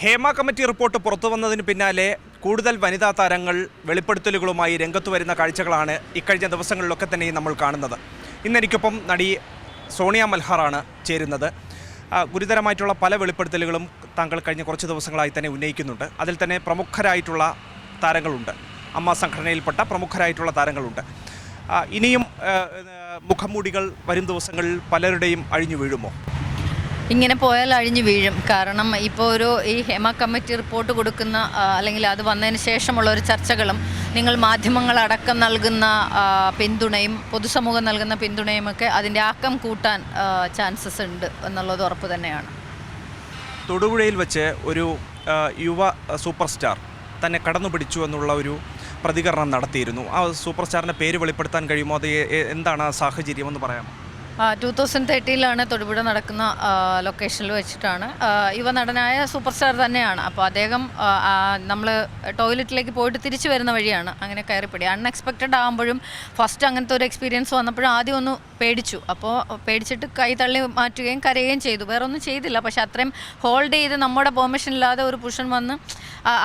Hema committee report പുറത്തു വന്നതിന് പിന്നാലെ കൂടുതൽ വനിതാ താരങ്ങൾ വെളിപ്പെടുത്തലുകളുമായി രംഗത്ത് വരുന്ന കാഴ്ചകളാണ് ഇക്കഴിഞ്ഞ ദിവസങ്ങളിലൊക്കെ തന്നെ നമ്മൾ കാണുന്നത്. ഇന്നെനിക്കൊപ്പം നടി സോണിയ മൽഹാറാണ് ചേരുന്നത്. ഗുരുതരമായിട്ടുള്ള പല വെളിപ്പെടുത്തലുകളും താങ്കൾ കഴിഞ്ഞ കുറച്ച് ദിവസങ്ങളായി തന്നെ ഉന്നയിക്കുന്നുണ്ട്. അതിൽ തന്നെ പ്രമുഖരായിട്ടുള്ള താരങ്ങളുണ്ട്. അമ്മ സംഘടനയിൽപ്പെട്ട പ്രമുഖരായിട്ടുള്ള താരങ്ങളുണ്ട്. ഇനിയും മുഖംമൂടികൾ വരും ദിവസങ്ങളിൽ പലരുടെയും അഴിഞ്ഞു വീഴുമോ? ഇങ്ങനെ പോയാൽ അഴിഞ്ഞു വീഴും. കാരണം ഇപ്പോൾ ഒരു ഈ ഹെമ കമ്മിറ്റി റിപ്പോർട്ട് കൊടുക്കുന്ന അല്ലെങ്കിൽ അത് വന്നതിന് ശേഷമുള്ള ഒരു ചർച്ചകളും നിങ്ങൾ മാധ്യമങ്ങളടക്കം നൽകുന്ന പിന്തുണയും പൊതുസമൂഹം നൽകുന്ന പിന്തുണയും ഒക്കെ അതിന്റെ ആക്കം കൂട്ടാൻ ചാൻസസ് ഉണ്ട് എന്നുള്ളത് ഉറപ്പ് തന്നെയാണ്. തൊടുപുഴയിൽ വെച്ച് ഒരു യുവ സൂപ്പർ സ്റ്റാർ തന്നെ കടന്നു പിടിച്ചു എന്നുള്ള ഒരു പ്രതികരണം നടത്തിയിരുന്നു. ആ സൂപ്പർ സ്റ്റാറിന്റെ പേര് വെളിപ്പെടുത്താൻ കഴിയുമോ? അത് എന്താണ് ആ സാഹചര്യം എന്ന് പറയാമോ? ടൂ തൗസൻഡ് തേർട്ടിയിലാണ് തൊടുപുഴ നടക്കുന്ന ലൊക്കേഷനിൽ വെച്ചിട്ടാണ്. യുവ നടനായ സൂപ്പർ സ്റ്റാർ തന്നെയാണ്. അപ്പോൾ അദ്ദേഹം നമ്മൾ ടോയ്ലറ്റിലേക്ക് പോയിട്ട് തിരിച്ചു വരുന്ന വഴിയാണ് അങ്ങനെ കയറിപ്പടി. അൺഎക്സ്പെക്റ്റഡ് ആകുമ്പോഴും ഫസ്റ്റ് അങ്ങനത്തെ ഒരു എക്സ്പീരിയൻസ് വന്നപ്പോഴും ആദ്യം ഒന്ന് പേടിച്ചു. അപ്പോൾ പേടിച്ചിട്ട് കൈ തള്ളി മാറ്റുകയും കരയുകയും ചെയ്തു. വേറെ ഒന്നും ചെയ്തില്ല. പക്ഷെ അത്രയും ഹോൾഡ് ചെയ്ത് നമ്മുടെ പെർമിഷൻ ഇല്ലാതെ ഒരു പുരുഷൻ വന്ന്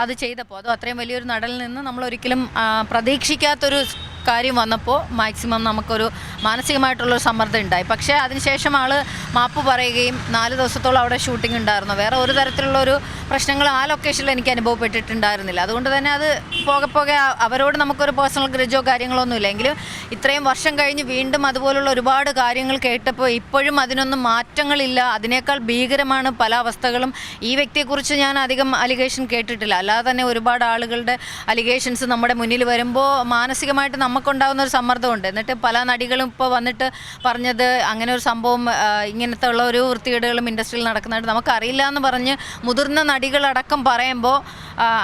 അത് ചെയ്തപ്പോൾ അതും അത്രയും വലിയൊരു നടലിൽ നിന്ന് നമ്മൾ ഒരിക്കലും പ്രതീക്ഷിക്കാത്തൊരു കാര്യം വന്നപ്പോൾ മാക്സിമം നമുക്കൊരു മാനസികമായിട്ടുള്ളൊരു സമ്മർദ്ദം ഉണ്ടായി. പക്ഷേ അതിനുശേഷം ആൾ മാപ്പ് പറയുകയും നാല് ദിവസത്തോളം അവിടെ ഷൂട്ടിംഗ് ഉണ്ടായിരുന്നു. വേറെ ഒരു തരത്തിലുള്ള ഒരു പ്രശ്നങ്ങൾ ആ ലൊക്കേഷനിൽ എനിക്ക് അനുഭവപ്പെട്ടിട്ടുണ്ടായിരുന്നില്ല. അതുകൊണ്ട് തന്നെ അത് പോകെ പോകെ അവരോട് നമുക്കൊരു പേഴ്സണൽ ഗ്രജോ കാര്യങ്ങളോ ഒന്നുമില്ല. എങ്കിലും ഇത്രയും വർഷം കഴിഞ്ഞ് വീണ്ടും അതുപോലുള്ള ഒരുപാട് കാര്യങ്ങൾ കേട്ടപ്പോൾ ഇപ്പോഴും അതിനൊന്നും മാറ്റങ്ങളില്ല. അതിനേക്കാൾ ഭീകരമാണ് പല അവസ്ഥകളും. ഈ വ്യക്തിയെക്കുറിച്ച് ഞാൻ അധികം അലിഗേഷൻ കേട്ടിട്ടില്ല. അല്ലാതെ തന്നെ ഒരുപാട് ആളുകളുടെ അലിഗേഷൻസ് നമ്മുടെ മുന്നിൽ വരുമ്പോൾ മാനസികമായിട്ട് നമുക്കുണ്ടാകുന്ന ഒരു സമ്മർദ്ദമുണ്ട്. എന്നിട്ട് പല നടികളും ഇപ്പോൾ വന്നിട്ട് പറഞ്ഞത് അങ്ങനെ ഒരു സംഭവം ഇങ്ങനത്തെ ഉള്ള ഒരു വൃത്തികേടുകളും ഇൻഡസ്ട്രിയിൽ നടക്കുന്നതായിട്ട് നമുക്കറിയില്ല എന്ന് പറഞ്ഞ് മുതിർന്ന നടികളടക്കം പറയുമ്പോൾ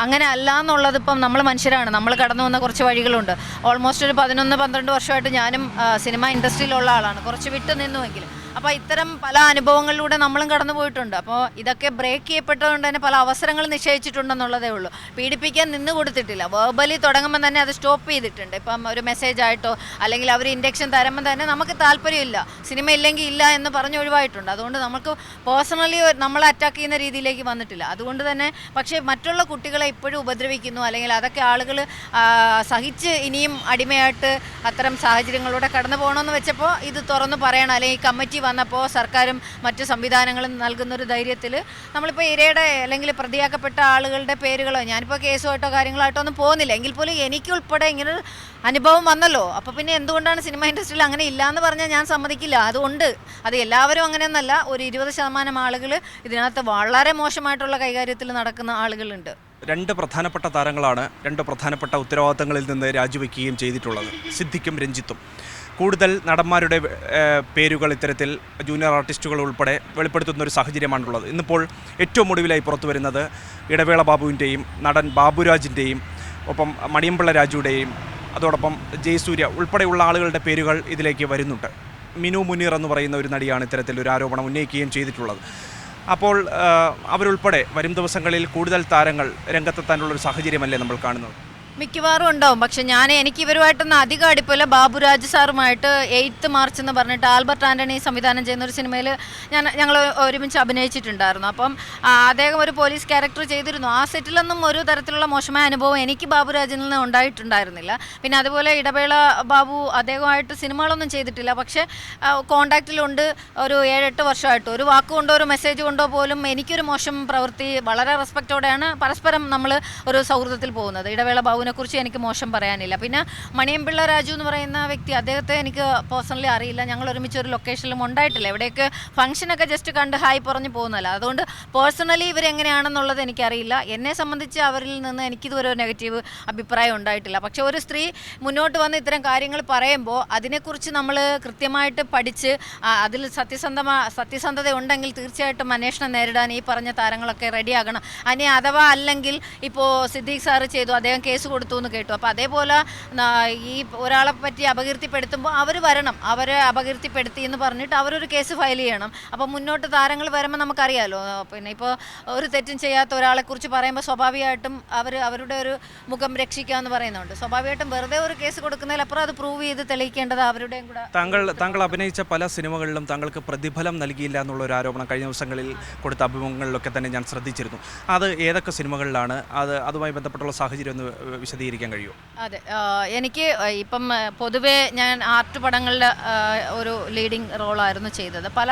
അങ്ങനെ അല്ല എന്നുള്ളത് ഇപ്പം നമ്മൾ മനുഷ്യരാണ്. നമ്മൾ കടന്നു വന്ന കുറച്ച് വഴികളുണ്ട്. ഓൾമോസ്റ്റ് ഒരു പതിനൊന്ന് പന്ത്രണ്ട് വർഷമായിട്ട് ഞാനും സിനിമ ഇൻഡസ്ട്രിയിലുള്ള ആളാണ്. കുറച്ച് വിട്ടു നിന്നുവെങ്കിലും അപ്പോൾ ഇത്തരം പല അനുഭവങ്ങളിലൂടെ നമ്മളും കടന്നു പോയിട്ടുണ്ട്. അപ്പോൾ ഇതൊക്കെ ബ്രേക്ക് ചെയ്യപ്പെട്ടതുകൊണ്ട് തന്നെ പല അവസരങ്ങൾ നിശ്ചയിച്ചിട്ടുണ്ടെന്നുള്ളതേ ഉള്ളൂ. പീഡിപ്പിക്കാൻ നിന്ന് കൊടുത്തിട്ടില്ല. വേർബലി തുടങ്ങുമ്പോൾ തന്നെ അത് സ്റ്റോപ്പ് ചെയ്തിട്ടുണ്ട്. ഇപ്പം ഒരു മെസ്സേജ് ആയിട്ടോ അല്ലെങ്കിൽ അവർ ഇൻഡക്ഷൻ തരുമ്പോൾ തന്നെ നമുക്ക് താല്പര്യമില്ല. സിനിമ ഇല്ലെങ്കിൽ ഇല്ല എന്ന് പറഞ്ഞ് ഒഴിവായിട്ടുണ്ട്. അതുകൊണ്ട് നമുക്ക് പേഴ്സണലി നമ്മളെ അറ്റാക്ക് ചെയ്യുന്ന രീതിയിലേക്ക് വന്നിട്ടില്ല. അതുകൊണ്ട് തന്നെ പക്ഷേ മറ്റുള്ള കുട്ടികളെ ഇപ്പോഴും ഉപദ്രവിക്കുന്നു. അല്ലെങ്കിൽ അതൊക്കെ ആളുകൾ സഹിച്ച് ഇനിയും അടിമയായിട്ട് അത്തരം സാഹചര്യങ്ങളിലൂടെ കടന്നു പോകണമെന്ന് വെച്ചപ്പോൾ ഇത് തുറന്നു പറയണം. അല്ലെങ്കിൽ കമ്മിറ്റി വന്നപ്പോൾ സർക്കാരും മറ്റു സംവിധാനങ്ങളും നൽകുന്നൊരു ധൈര്യത്തിൽ നമ്മളിപ്പോൾ ഇരയുടെ അല്ലെങ്കിൽ പ്രതിയാക്കപ്പെട്ട ആളുകളുടെ പേരുകളോ ഞാനിപ്പോൾ കേസുമായിട്ടോ കാര്യങ്ങളായിട്ടോ ഒന്നും പോകുന്നില്ല. എങ്കിൽ പോലും എനിക്കുൾപ്പെടെ ഇങ്ങനൊരു അനുഭവം വന്നല്ലോ. അപ്പോൾ പിന്നെ എന്തുകൊണ്ടാണ് സിനിമ ഇൻഡസ്ട്രിയിൽ അങ്ങനെ ഇല്ല എന്ന് പറഞ്ഞാൽ ഞാൻ സമ്മതിക്കില്ല. അതുകൊണ്ട് അത് എല്ലാവരും അങ്ങനെയൊന്നല്ല. ഒരു ഇരുപത് ശതമാനം ആളുകൾ ഇതിനകത്ത് വളരെ മോശമായിട്ടുള്ള കൈകാര്യത്തിൽ നടക്കുന്ന ആളുകളുണ്ട്. രണ്ട് പ്രധാനപ്പെട്ട താരങ്ങളാണ് രണ്ട് പ്രധാനപ്പെട്ട ഉത്തരവാദിത്തങ്ങളിൽ നിന്ന് രാജിവെക്കുകയും ചെയ്തിട്ടുള്ളത്. സിദ്ധിക്കും രഞ്ജിത്തും. കൂടുതൽ നടന്മാരുടെ പേരുകൾ ഇത്തരത്തിൽ ജൂനിയർ ആർട്ടിസ്റ്റുകൾ ഉൾപ്പെടെ വെളിപ്പെടുത്തുന്ന ഒരു സാഹചര്യമാണുള്ളത്. ഇന്നിപ്പോൾ ഏറ്റവും ഒടുവിലായി പുറത്തു വരുന്നത് ഇടവേള ബാബുവിന്റെയും നടൻ ബാബുരാജിന്റെയും ഒപ്പം മണിയമ്പിള്ള രാജുവിന്റെയും അതോടൊപ്പം ജയസൂര്യ ഉൾപ്പെടെയുള്ള ആളുകളുടെ പേരുകൾ ഇതിലേക്ക് വരുന്നുണ്ട്. മിനു മുനീർ എന്ന് പറയുന്ന ഒരു നടിയാണ് ഇത്തരത്തിൽ ഒരു ആരോപണം ഉന്നയിക്കുകയും ചെയ്തിട്ടുള്ളത്. അപ്പോൾ അവരുൾപ്പെടെ വരും ദിവസങ്ങളിൽ കൂടുതൽ താരങ്ങൾ രംഗത്തെത്താനുള്ള ഒരു സാഹചര്യമല്ലേ നമ്മൾ കാണുന്നത്? മിക്കവാറും ഉണ്ടാവും. പക്ഷെ ഞാൻ എനിക്ക് ഇവരുമായിട്ടൊന്നും അധികം അടുപ്പില്ല. ബാബുരാജ് സാറുമായിട്ട് എയ്ത്ത് മാർച്ച് എന്ന് പറഞ്ഞിട്ട് ആൽബർട്ട് ആന്റണി സംവിധാനം ചെയ്യുന്ന ഒരു സിനിമയിൽ ഞാൻ ഞങ്ങൾ ഒരുമിച്ച് അഭിനയിച്ചിട്ടുണ്ടായിരുന്നു. അപ്പം അദ്ദേഹം ഒരു പോലീസ് ക്യാരക്ടർ ചെയ്തിരുന്നു. ആ സെറ്റിലൊന്നും ഒരു തരത്തിലുള്ള മോശമായ അനുഭവം എനിക്ക് ബാബുരാജിൽ നിന്ന് ഉണ്ടായിട്ടുണ്ടായിരുന്നില്ല. പിന്നെ അതുപോലെ ഇടവേള ബാബു അദ്ദേഹമായിട്ട് സിനിമകളൊന്നും ചെയ്തിട്ടില്ല. പക്ഷേ കോണ്ടാക്റ്റിലുണ്ട് ഒരു ഏഴെട്ട് വർഷമായിട്ട്. ഒരു വാക്കുകൊണ്ടോ ഒരു മെസ്സേജ് കൊണ്ടോ പോലും എനിക്കൊരു മോശം പ്രവൃത്തി വളരെ റെസ്പെക്റ്റോടെയാണ് പരസ്പരം നമ്മൾ ഒരു സൗഹൃദത്തിൽ പോകുന്നത്. ഇടവേള ബാബുവിനെ കുറിച്ച് എനിക്ക് മോശം പറയാനില്ല. പിന്നെ മണിയമ്പിള്ള രാജു എന്ന് പറയുന്ന വ്യക്തി അദ്ദേഹത്തെ എനിക്ക് പേഴ്സണലി അറിയില്ല. ഞങ്ങൾ ഒരുമിച്ച് ഒരു ലൊക്കേഷനിലും ഉണ്ടായിട്ടില്ല. എവിടെയൊക്കെ ഫംഗ്ഷനൊക്കെ ജസ്റ്റ് കണ്ട് ഹായ് പറഞ്ഞ് പോകുന്നല്ല അതുകൊണ്ട് പേഴ്സണലി ഇവരെങ്ങനെയാണെന്നുള്ളത് എനിക്കറിയില്ല. എന്നെ സംബന്ധിച്ച് അവരിൽ നിന്ന് എനിക്കിതുവരെ ഒരു നെഗറ്റീവ് അഭിപ്രായം ഉണ്ടായിട്ടില്ല. പക്ഷേ ഒരു സ്ത്രീ മുന്നോട്ട് വന്ന് ഇത്തരം കാര്യങ്ങൾ പറയുമ്പോൾ അതിനെക്കുറിച്ച് നമ്മൾ കൃത്യമായിട്ട് പഠിച്ച് അതിൽ സത്യസന്ധമാ സത്യസന്ധത ഉണ്ടെങ്കിൽ തീർച്ചയായിട്ടും അന്വേഷണം നേരിടാൻ ഈ പറഞ്ഞ താരങ്ങളൊക്കെ റെഡിയാകണം അനി അഥവാ അല്ലെങ്കിൽ ഇപ്പോൾ സിദ്ദീഖ് സാറ് ചെയ്തു അദ്ദേഹം കേസ് കൊടുത്തു എന്ന് കേട്ടു. അപ്പോൾ അതേപോലെ ഈ ഒരാളെ പറ്റി അപകീർത്തിപ്പെടുത്തുമ്പോൾ അവർ വരണം. അവരെ അപകീർത്തിപ്പെടുത്തി എന്ന് പറഞ്ഞിട്ട് അവരൊരു കേസ് ഫയൽ ചെയ്യണം. അപ്പോൾ മുന്നോട്ട് താരങ്ങൾ വരുമ്പോൾ നമുക്കറിയാലോ പിന്നെ ഇപ്പോൾ ഒരു തെറ്റും ചെയ്യാത്ത ഒരാളെക്കുറിച്ച് പറയുമ്പോൾ സ്വാഭാവികമായിട്ടും അവർ അവരുടെ ഒരു മുഖം രക്ഷിക്കുക എന്ന് പറയുന്നുണ്ട്. സ്വാഭാവികമായിട്ടും വെറുതെ ഒരു കേസ് കൊടുക്കുന്നതിലപ്പുറം അത് പ്രൂവ് ചെയ്ത് തെളിയിക്കേണ്ടത് അവരുടെയും കൂടെ താങ്കൾ താങ്കൾ അഭിനയിച്ച പല സിനിമകളിലും താങ്കൾക്ക് പ്രതിഫലം നൽകിയില്ല എന്നുള്ള ഒരു ആരോപണം കഴിഞ്ഞ ദിവസങ്ങളിൽ കൊടുത്ത അഭിമുഖങ്ങളിലൊക്കെ തന്നെ ഞാൻ ശ്രദ്ധിച്ചിരുന്നു. അത് ഏതൊക്കെ സിനിമകളിലാണ്? അത് അതുമായി ബന്ധപ്പെട്ടുള്ള സാഹചര്യം ഒന്ന് വിശദീകരിക്കാൻ കഴിയുമോ? അതെ. എനിക്ക് ഇപ്പം പൊതുവേ ഞാൻ ആർട്ട് പടങ്ങളിൽ ഒരു ലീഡിങ് റോളായിരുന്നു ചെയ്തത്. പല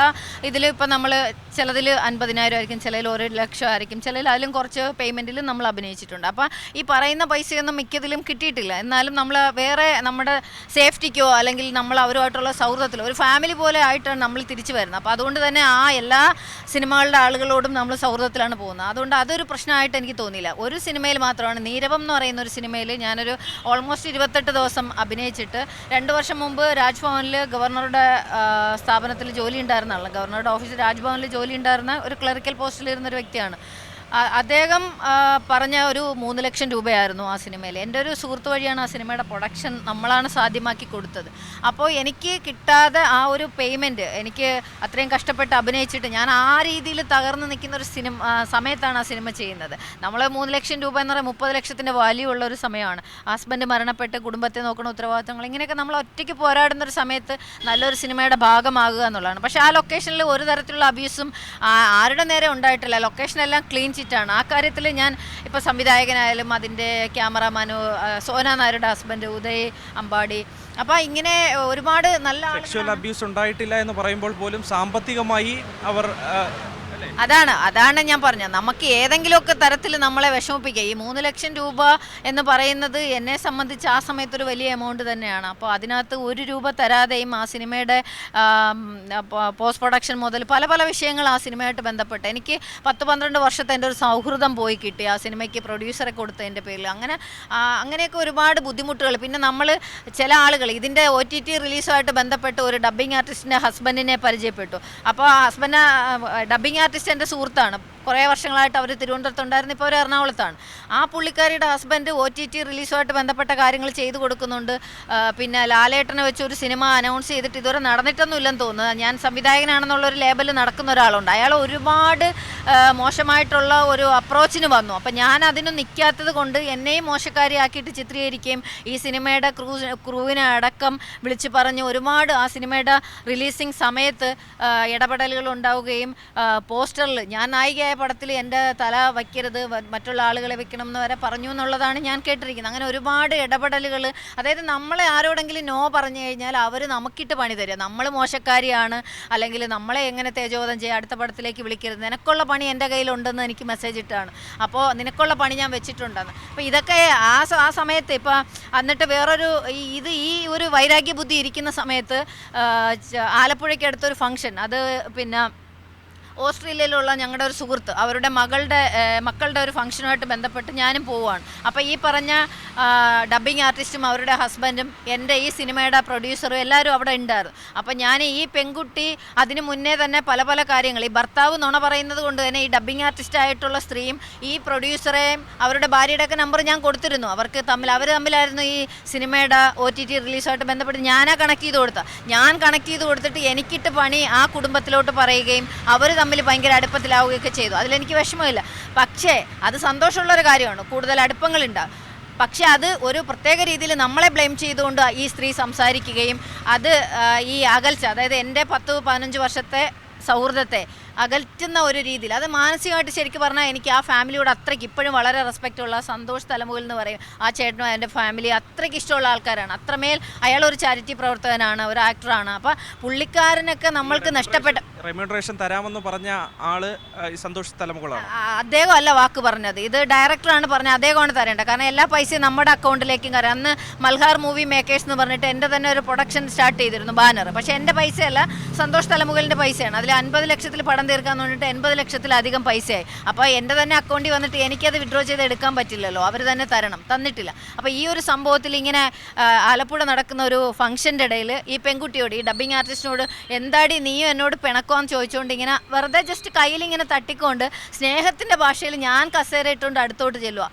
ഇതിൽ ഇപ്പം നമ്മൾ ചിലതിൽ അൻപതിനായിരം ആയിരിക്കും ചിലതിൽ ഒരു ലക്ഷം ആയിരിക്കും ചിലതിൽ അതിലും കുറച്ച് പേയ്മെന്റിലും നമ്മൾ അഭിനയിച്ചിട്ടുണ്ട്. അപ്പം ഈ പറയുന്ന പൈസയൊന്നും മിക്കതിലും കിട്ടിയിട്ടില്ല. എന്നാലും നമ്മൾ വേറെ നമ്മുടെ സേഫ്റ്റിക്കോ അല്ലെങ്കിൽ നമ്മൾ അവരുമായിട്ടുള്ള സൗഹൃദത്തിലോ ഒരു ഫാമിലി പോലെ ആയിട്ടാണ് നമ്മൾ തിരിച്ചു വരുന്നത്. അപ്പോൾ അതുകൊണ്ട് തന്നെ ആ എല്ലാ സിനിമകളുടെ ആളുകളോടും നമ്മൾ സൗഹൃദത്തിലാണ് പോകുന്നത്. അതുകൊണ്ട് അതൊരു പ്രശ്നമായിട്ട് എനിക്ക് തോന്നിയില്ല. ഒരു സിനിമയിൽ മാത്രമാണ് നീരവം എന്ന് പറയുന്ന ഒരു സിനിമയിൽ ഞാനൊരു ഓൾമോസ്റ്റ് ഇരുപത്തെട്ട് ദിവസം അഭിനയിച്ചിട്ട് രണ്ട് വർഷം മുമ്പ് രാജ്ഭവനിൽ ഗവർണറുടെ സ്ഥാപനത്തിൽ ജോലി ഉണ്ടായിരുന്ന ആളാണ്. ഗവർണറുടെ ഓഫീസിൽ രാജ്ഭവനിൽ ജോലി ഉണ്ടായിരുന്ന ഒരു ക്ലറിക്കൽ പോസ്റ്റിലിരുന്ന ഒരു വ്യക്തിയാണ്. അദ്ദേഹം പറഞ്ഞ ഒരു മൂന്ന് ലക്ഷം രൂപയായിരുന്നു ആ സിനിമയിൽ എന്റെ ഒരു സുഹൃത്ത് വഴിയാണ് ആ സിനിമയുടെ പ്രൊഡക്ഷൻ നമ്മളാണ് സാധ്യമാക്കി കൊടുത്തത്. അപ്പോൾ എനിക്ക് കിട്ടാതെ ആ ഒരു പേയ്മെന്റ് എനിക്ക് അത്രയും കഷ്ടപ്പെട്ട് അഭിനയിച്ചിട്ട് ഞാൻ ആ രീതിയിൽ തകർന്ന് നിൽക്കുന്ന ഒരു സിനിമ സമയത്താണ് ആ സിനിമ ചെയ്യുന്നത്. നമ്മൾ മൂന്ന് ലക്ഷം രൂപ എന്ന് പറയുന്നത് മുപ്പത് ലക്ഷത്തിന്റെ വാല്യൂ ഉള്ള ഒരു സമയമാണ്. ഹസ്ബൻഡ് മരണപ്പെട്ട് കുടുംബത്തെ നോക്കുന്ന ഉത്തരവാദിത്തങ്ങൾ ഇങ്ങനെയൊക്കെ നമ്മൾ ഒറ്റയ്ക്ക് പോരാടുന്ന ഒരു സമയത്ത് നല്ലൊരു സിനിമയുടെ ഭാഗമാകുക എന്നുള്ളതാണ്. പക്ഷേ ആ ലൊക്കേഷനിൽ ഒരു തരത്തിലുള്ള അബ്യൂസും ആരുടെ നേരെ ഉണ്ടായിട്ടില്ല. ലൊക്കേഷനെല്ലാം ക്ലീൻ ചിറ്റാണ് ആ കാര്യത്തിൽ ഞാൻ ഇപ്പോൾ സംവിധായകനായാലും അതിന്റെ ക്യാമറാമാനോ സോന നായരുടെ ഹസ്ബൻഡ് ഉദയ് അമ്പാടി അപ്പോൾ ഇങ്ങനെ ഒരുപാട് നല്ല സെക്ഷൽ അബ്യൂസ് ഉണ്ടായിട്ടില്ല എന്ന് പറയുമ്പോൾ പോലും സാമ്പത്തികമായി അവർ? അതാണ് അതാണ് ഞാൻ പറഞ്ഞത്. നമുക്ക് ഏതെങ്കിലുമൊക്കെ തരത്തിൽ നമ്മളെ വിഷമിപ്പിക്കുക. ഈ മൂന്ന് ലക്ഷം രൂപ എന്ന് പറയുന്നത് എന്നെ സംബന്ധിച്ച് ആ സമയത്തൊരു വലിയ എമൗണ്ട് തന്നെയാണ്. അപ്പോൾ അതിനകത്ത് ഒരു രൂപ തരാതെയും ആ സിനിമയുടെ പോസ്റ്റ് പ്രൊഡക്ഷൻ മുതൽ പല പല വിഷയങ്ങൾ ആ സിനിമയായിട്ട് ബന്ധപ്പെട്ട് എനിക്ക് പത്ത് പന്ത്രണ്ട് വർഷത്തെ എന്റെ ഒരു സൗഹൃദം പോയി കിട്ടി. ആ സിനിമയ്ക്ക് പ്രൊഡ്യൂസറെ കൊടുത്ത കൊടുത്തതിന്റെ പേരിൽ. അങ്ങനെ അങ്ങനെയൊക്കെ ഒരുപാട് ബുദ്ധിമുട്ടുകൾ. പിന്നെ നമ്മൾ ചില ആളുകൾ ഇതിന്റെ ഒ ടി ടി റിലീസുമായിട്ട് ബന്ധപ്പെട്ട് ഒരു ഡബ്ബിംഗ് ആർട്ടിസ്റ്റിന്റെ ഹസ്ബൻഡിനെ പരിചയപ്പെട്ടു. അപ്പോൾ ആ ഹസ്ബൻഡ് ഡബ്ബിംഗ് ആർട്ടിസ്റ്റ് എന്റെ സുഹൃത്താണ്. കുറേ വർഷങ്ങളായിട്ട് അവർ തിരുവനന്തപുരത്തുണ്ടായിരുന്നു ഇപ്പോൾ അവർ എറണാകുളത്താണ്. ആ പുള്ളിക്കാരിയുടെ ഹസ്ബൻഡ് ഒ ടി ടി റിലീസുമായിട്ട് ബന്ധപ്പെട്ട കാര്യങ്ങൾ ചെയ്തു കൊടുക്കുന്നുണ്ട്. പിന്നെ ലാലേട്ടനെ വെച്ച് ഒരു സിനിമ അനൗൺസ് ചെയ്തിട്ട് ഇതുവരെ നടന്നിട്ടൊന്നും ഇല്ലെന്ന് തോന്നുന്നു. ഞാൻ സംവിധായകനാണെന്നുള്ള ഒരു ലേബലിൽ നടക്കുന്ന ഒരാളുണ്ട്. അയാൾ ഒരുപാട് മോശമായിട്ടുള്ള ഒരു അപ്രോച്ചിന് വന്നു. അപ്പം ഞാൻ അതിന് നിൽക്കാത്തത് കൊണ്ട് എന്നെയും മോശക്കാരിയാക്കിയിട്ട് ചിത്രീകരിക്കുകയും ഈ സിനിമയുടെ ക്രൂ ക്രൂവിനെ അടക്കം വിളിച്ച് പറഞ്ഞ് ഒരുപാട് ആ സിനിമയുടെ റിലീസിങ് സമയത്ത് ഇടപെടലുകൾ ഉണ്ടാവുകയും പോസ്റ്ററിൽ ഞാൻ നായികയായ പടത്തിൽ എന്റെ തല വയ്ക്കരുത് മറ്റുള്ള ആളുകളെ വെക്കണം എന്ന് വരെ പറഞ്ഞു എന്നുള്ളതാണ് ഞാൻ കേട്ടിരിക്കുന്നത്. അങ്ങനെ ഒരുപാട് ഇടപെടലുകൾ അതായത് നമ്മളെ ആരോടെങ്കിലും നോ പറഞ്ഞു കഴിഞ്ഞാൽ അവർ നമുക്കിട്ട് പണി തരിക. നമ്മൾ മോശക്കാരിയാണ് അല്ലെങ്കിൽ നമ്മളെ എങ്ങനെ തേജോധം ചെയ്യുക അടുത്ത പടത്തിലേക്ക് വിളിക്കരുത്. നിനക്കുള്ള പണി എന്റെ കയ്യിലുണ്ടെന്ന് എനിക്ക് മെസ്സേജ് ഇട്ടാണ്. അപ്പോൾ നിനക്കുള്ള പണി ഞാൻ വെച്ചിട്ടുണ്ടെന്ന്. അപ്പോൾ ഇതൊക്കെ ആ ആ സമയത്ത് ഇപ്പോൾ എന്നിട്ട് വേറൊരു ഇത് ഈ ഒരു വൈരാഗ്യ ബുദ്ധി ഇരിക്കുന്ന സമയത്ത് ആലപ്പുഴയ്ക്ക് അടുത്തൊരു ഫംഗ്ഷൻ അത് പിന്നെ ഓസ്ട്രേലിയയിലുള്ള ഞങ്ങളുടെ ഒരു സുഹൃത്ത് അവരുടെ മകളുടെ മക്കളുടെ ഒരു ഫംഗ്ഷനുമായിട്ട് ബന്ധപ്പെട്ട് ഞാനും പോവുകയാണ് അപ്പോൾ ഈ പറഞ്ഞ ഡബ്ബിംഗ് ആർട്ടിസ്റ്റും അവരുടെ ഹസ്ബൻഡും എന്റെ ഈ സിനിമയുടെ പ്രൊഡ്യൂസറും എല്ലാവരും അവിടെ ഉണ്ടായിരുന്നു. അപ്പോൾ ഞാൻ ഈ പെൺകുട്ടി അതിന് മുന്നേ തന്നെ പല പല കാര്യങ്ങൾ ഈ ഭർത്താവ് നുണ പറയുന്നത് കൊണ്ട് തന്നെ ഈ ഡബ്ബിംഗ് ആർട്ടിസ്റ്റ് ആയിട്ടുള്ള സ്ത്രീയും ഈ പ്രൊഡ്യൂസറെയും അവരുടെ ഭാര്യയുടെയൊക്കെ നമ്പർ ഞാൻ കൊടുത്തിരുന്നു. അവർക്ക് തമ്മിൽ അവർ തമ്മിലായിരുന്നു ഈ സിനിമയുടെ ഒ ടി ടി റിലീസുമായിട്ട് ബന്ധപ്പെട്ട് ഞാനാ കണക്ട് ചെയ്ത് കൊടുത്ത ഞാൻ കണക്ട് ചെയ്ത് കൊടുത്തിട്ട് എനിക്കിട്ട് പണി ആ കുടുംബത്തിലോട്ട് പറയുകയും അവർ തമ്മിൽ ഭയങ്കര അടുപ്പത്തിലാവുകയൊക്കെ ചെയ്തു. അതിലെനിക്ക് വിഷമമില്ല. പക്ഷേ അത് സന്തോഷമുള്ളൊരു കാര്യമാണ്. കൂടുതൽ അടുപ്പങ്ങളുണ്ടാവും പക്ഷെ അത് ഒരു പ്രത്യേക രീതിയിൽ നമ്മളെ ബ്ലെയിം ചെയ്തുകൊണ്ട് ഈ സ്ത്രീ സംസാരിക്കുകയും അത് ഈ അകൽച്ച അതായത് എന്റെ പത്ത് പതിനഞ്ച് വർഷത്തെ സൗഹൃദത്തെ അകറ്റുന്ന ഒരു രീതിയിൽ. അത് മാനസികമായിട്ട് ശരിക്കും പറഞ്ഞാൽ എനിക്ക് ആ ഫാമിലിയോട് അത്രയ്ക്ക് ഇപ്പോഴും വളരെ റെസ്പെക്റ്റ് ഉള്ള സന്തോഷ് തലമുകൾ എന്ന് പറയും. ആ ചേട്ടനും എന്റെ ഫാമിലി അത്രയ്ക്ക് ഇഷ്ടമുള്ള ആൾക്കാരാണ്. അത്രമേൽ അയാൾ ഒരു ചാരിറ്റി പ്രവർത്തകനാണ് ഒരു ആക്ടറാണ് അപ്പോൾ പുള്ളിക്കാരനൊക്കെ നമ്മൾക്ക് നഷ്ടപ്പെട്ട റെമ്യൂണറേഷൻ തരാമെന്ന് പറഞ്ഞ ആൾ സന്തോഷ് തലമുകളാണ്. അദ്ദേഹം അല്ല വാക്ക് പറഞ്ഞത്. ഇത് ഡയറക്ടറാണ് പറഞ്ഞത്. അദ്ദേഹമാണ് തരേണ്ടത്. കാരണം എല്ലാ പൈസയും നമ്മുടെ അക്കൗണ്ടിലേക്കും കയറി. അന്ന് മൽഹാർ മൂവി മേക്കേഴ്സ് എന്ന് പറഞ്ഞിട്ട് എന്റെ തന്നെ ഒരു പ്രൊഡക്ഷൻ സ്റ്റാർട്ട് ചെയ്തിരുന്നു ബാനർ. പക്ഷേ എന്റെ പൈസയല്ല സന്തോഷ് തലമുകളിന്റെ പൈസയാണ്. അതിൽ അൻപത് ലക്ഷത്തിൽ പടം തീർക്കാന്ന് വേണ്ടിയിട്ട് എൺപത് ലക്ഷത്തിലധികം പൈസയായി. അപ്പോൾ എന്റെ തന്നെ അക്കൗണ്ടിൽ വന്നിട്ട് എനിക്കത് വിഡ്രോ ചെയ്ത് എടുക്കാൻ പറ്റില്ലല്ലോ. അവർ തന്നെ തരണം. തന്നിട്ടില്ല. അപ്പോൾ ഈ ഒരു സംഭവത്തിൽ ഇങ്ങനെ ആലപ്പുഴ നടക്കുന്ന ഒരു ഫംഗ്ഷന്റെ ഇടയിൽ ഈ പെൺകുട്ടിയോട് ഈ ഡബ്ബിംഗ് ആർട്ടിസ്റ്റിനോട് എന്താടി നീയും എന്നോട് പിണക്കോന്ന് ചോദിച്ചുകൊണ്ട് ഇങ്ങനെ വെറുതെ ജസ്റ്റ് കയ്യിൽ ഇങ്ങനെ തട്ടിക്കൊണ്ട് സ്നേഹത്തിന്റെ ഭാഷയിൽ ഞാൻ കസേര ഇട്ടുകൊണ്ട് അടുത്തോട്ട് ചെല്ലുക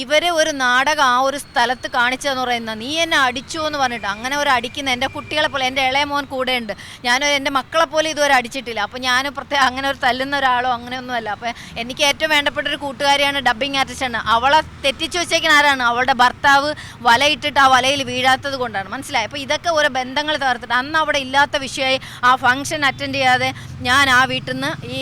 ഇവർ ഒരു നാടകം ആ ഒരു സ്ഥലത്ത് കാണിച്ചതെന്ന് പറയുന്നത് നീ എന്നെ അടിച്ചു എന്ന് പറഞ്ഞിട്ട് അങ്ങനെ ഒരു അടിക്കുന്ന എന്റെ കുട്ടികളെ പോലെ എന്റെ ഇളയ മോൻ കൂടെ ഉണ്ട്. ഞാൻ എന്റെ മക്കളെ പോലെ ഇതുവരെ അടിച്ചിട്ടില്ല. അപ്പോൾ ഞാൻ പ്രത്യേകം അങ്ങനെ ഒരു തല്ലുന്ന ഒരാളോ അങ്ങനെയൊന്നുമല്ല. അപ്പോൾ എനിക്ക് ഏറ്റവും വേണ്ടപ്പെട്ട ഒരു കൂട്ടുകാരിയാണ് ഡബ്ബിങ് ആർട്ടിസ്റ്റാണ് അവളെ തെറ്റിച്ച് വെച്ചേക്കുന്ന ആരാണ്? അവളുടെ ഭർത്താവ് വലയിട്ടിട്ട് ആ വലയിൽ വീഴാത്തത് കൊണ്ടാണ്. മനസ്സിലായി? അപ്പോൾ ഇതൊക്കെ ഓരോ ബന്ധങ്ങൾ തകർത്തിട്ട് അന്ന് അവിടെ ഇല്ലാത്ത വിഷയമായി ആ ഫംഗ്ഷൻ അറ്റൻഡ് ചെയ്യാതെ ഞാൻ ആ വീട്ടിൽ നിന്ന് ഈ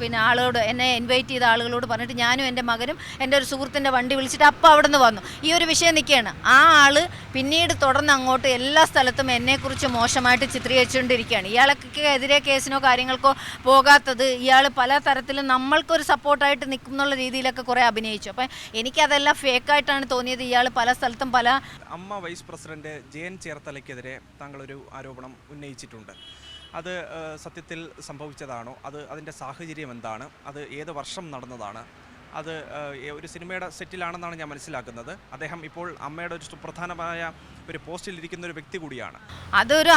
പിന്നെ ആളോട് എന്നെ ഇൻവൈറ്റ് ചെയ്ത ആളുകളോട് പറഞ്ഞിട്ട് ഞാനും എന്റെ മകനും എന്റെ ഒരു സുഹൃത്തിന്റെ വണ്ടി വിളിച്ചിട്ട് അപ്പം അവിടെ നിന്ന് വന്നു. ഈ ഒരു വിഷയം നിൽക്കുകയാണ്. ആ ആൾ പിന്നീട് തുടർന്ന് അങ്ങോട്ട് എല്ലാ സ്ഥലത്തും എന്നെക്കുറിച്ച് മോശമായിട്ട് ചിത്രീകരിച്ചുകൊണ്ടിരിക്കുകയാണ്. ഇയാൾക്ക് എതിരെ കേസിനോ കാര്യങ്ങൾക്കോ പോകാത്തത് ഇയാൾ പല തരത്തിലും നമ്മൾക്കൊരു സപ്പോർട്ടായിട്ട് നിൽക്കും എന്നുള്ള രീതിയിലൊക്കെ കുറേ അഭിനയിച്ചു. അപ്പം എനിക്കതെല്ലാം ഫേക്കായിട്ടാണ് തോന്നിയത്. ഇയാൾ പല സ്ഥലത്തും പല അമ്മ വൈസ് പ്രസിഡന്റ് ജയൻ ചേർത്തലയ്ക്കെതിരെ താങ്കളൊരു ആരോപണം ഉന്നയിച്ചിട്ടുണ്ട്. അത് സത്യത്തിൽ സംഭവിച്ചതാണോ? അത് അതിന്റെ സാഹചര്യം എന്താണ്? അത് ഏത് വർഷം നടന്നതാണ്? അത് ഒരു സിനിമയുടെ സെറ്റിലാണെന്നാണ് ഞാൻ മനസ്സിലാക്കുന്നത്. അദ്ദേഹം ഇപ്പോൾ അമ്മയുടെ ഒരു സുപ്രധാനമായ ഒരു പോസ്റ്റിൽ ഇരിക്കുന്ന ഒരു വ്യക്തി കൂടിയാണ്. അതൊരു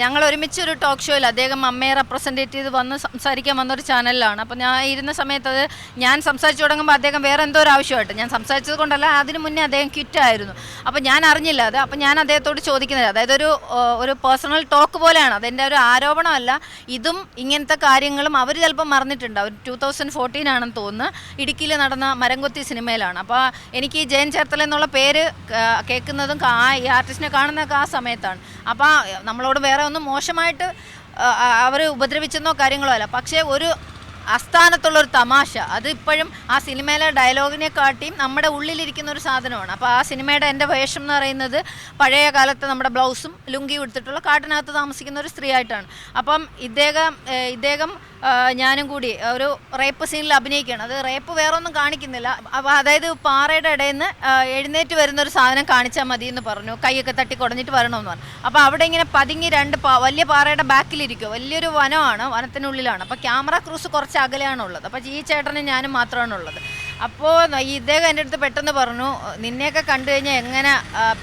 ഞങ്ങൾ ഒരുമിച്ച് ഒരു ടോക്ക് ഷോയിൽ അദ്ദേഹം അമ്മയെ റെപ്രസെന്റേറ്റ് ചെയ്ത് വന്ന് സംസാരിക്കാൻ വന്നൊരു ചാനലിലാണ് അപ്പോൾ ഞാൻ ഇരുന്ന സമയത്ത് അത് ഞാൻ സംസാരിച്ചു തുടങ്ങുമ്പോൾ അദ്ദേഹം വേറെ എന്തോ ഒരു ആവശ്യമായിട്ട് ഞാൻ സംസാരിച്ചത് കൊണ്ടല്ല അതിന് മുന്നേ അദ്ദേഹം ക്വിറ്റായിരുന്നു അപ്പോൾ ഞാൻ അറിഞ്ഞില്ല അത് അപ്പോൾ ഞാൻ അദ്ദേഹത്തോട് ചോദിക്കുന്നത് അതായത് ഒരു ഒരു പേഴ്സണൽ ടോക്ക് പോലെയാണ്. അതെന്റെ ഒരു ആരോപണമല്ല. ഇതും ഇങ്ങനത്തെ കാര്യങ്ങളും അവർ ചിലപ്പോൾ മറന്നിട്ടുണ്ട്. അവർ ടൂ തൗസൻഡ് ഫോർട്ടീൻ ആണെന്ന് തോന്നുന്നു. ഇടുക്കിയിൽ നടന്ന മരംകൊത്തി സിനിമയിലാണ്. അപ്പോൾ എനിക്ക് ജയൻ ചേർത്തല എന്നുള്ള പേര് കേൾക്കുന്നതും ആ ഈ ആർട്ടിസ്റ്റിനെ കാണുന്നതൊക്കെ ആ സമയത്താണ്. അപ്പോൾ നമ്മളോട് വേറെ ഒന്നും മോശമായിട്ട് അവർ ഉപദ്രവിച്ചെന്നോ കാര്യങ്ങളോ അല്ല. പക്ഷേ ഒരു അസ്ഥാനത്തുള്ള ഒരു തമാശ. അത് ഇപ്പോഴും ആ സിനിമയിലെ ഡയലോഗിനെ കാട്ടിയും നമ്മുടെ ഉള്ളിലിരിക്കുന്ന ഒരു സാധനമാണ്. അപ്പോൾ ആ സിനിമയുടെ എന്റെ വേഷം എന്ന് പറയുന്നത് പഴയ കാലത്ത് നമ്മുടെ ബ്ലൗസും ലുങ്കി ഉടുത്തിട്ടുള്ള കാട്ടിനകത്ത് താമസിക്കുന്ന ഒരു സ്ത്രീ ആയിട്ടാണ് അപ്പം ഇദ്ദേഹം ഇദ്ദേഹം ഞാനും കൂടി ഒരു റേപ്പ് സീനിൽ അഭിനയിക്കുകയാണ്. അത് റേപ്പ് വേറെ ഒന്നും കാണിക്കുന്നില്ല. അപ്പോൾ അതായത് പാറയുടെ ഇടയിൽ നിന്ന് എഴുന്നേറ്റ് വരുന്ന ഒരു സാധനം കാണിച്ചാൽ മതി എന്ന് പറഞ്ഞു. കൈയൊക്കെ തട്ടി കുടഞ്ഞിട്ട് വരണമെന്ന് പറഞ്ഞു. അപ്പോൾ അവിടെ ഇങ്ങനെ പതുങ്ങി രണ്ട് വലിയ പാറയുടെ ബാക്കിലിരിക്കും വലിയൊരു വനമാണ് വനത്തിനുള്ളിലാണ്. അപ്പോൾ ക്യാമറ ക്രൂസ് കുറച്ച് അകലെയാണ് ഉള്ളത് അപ്പോൾ ഈ ചേട്ടനും ഞാനും മാത്രമാണ് ഉള്ളത് ഈ ഇദ്ദേഹം എന്റെ അടുത്ത് പെട്ടെന്ന് പറഞ്ഞു നിന്നെയൊക്കെ കണ്ടു കഴിഞ്ഞാൽ എങ്ങനെ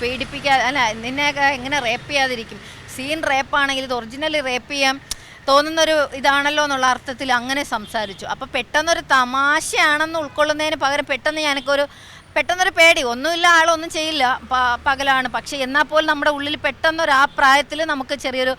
പേടിപ്പിക്കാ അല്ല നിന്നെയൊക്കെ എങ്ങനെ റേപ്പ് ചെയ്യാതിരിക്കും? സീൻ റേപ്പാണെങ്കിൽ ഇത് ഒറിജിനലി റേപ്പ് ചെയ്യാം. തോന്നുന്നൊരു ഇതാണല്ലോ എന്നുള്ള അർത്ഥത്തിൽ അങ്ങനെ സംസാരിച്ചു. അപ്പോൾ പെട്ടെന്നൊരു തമാശയാണെന്ന് ഉൾക്കൊള്ളുന്നതിന് പകരം പെട്ടെന്ന് ഞാനൊക്കെ പെട്ടെന്നൊരു പേടി. ഒന്നുമില്ല ആളൊന്നും ചെയ്യില്ല പകലാണ്. പക്ഷെ എന്നാൽ പോലും നമ്മുടെ ഉള്ളിൽ പെട്ടെന്നൊരു ആ പ്രായത്തിൽ നമുക്ക് ചെറിയൊരു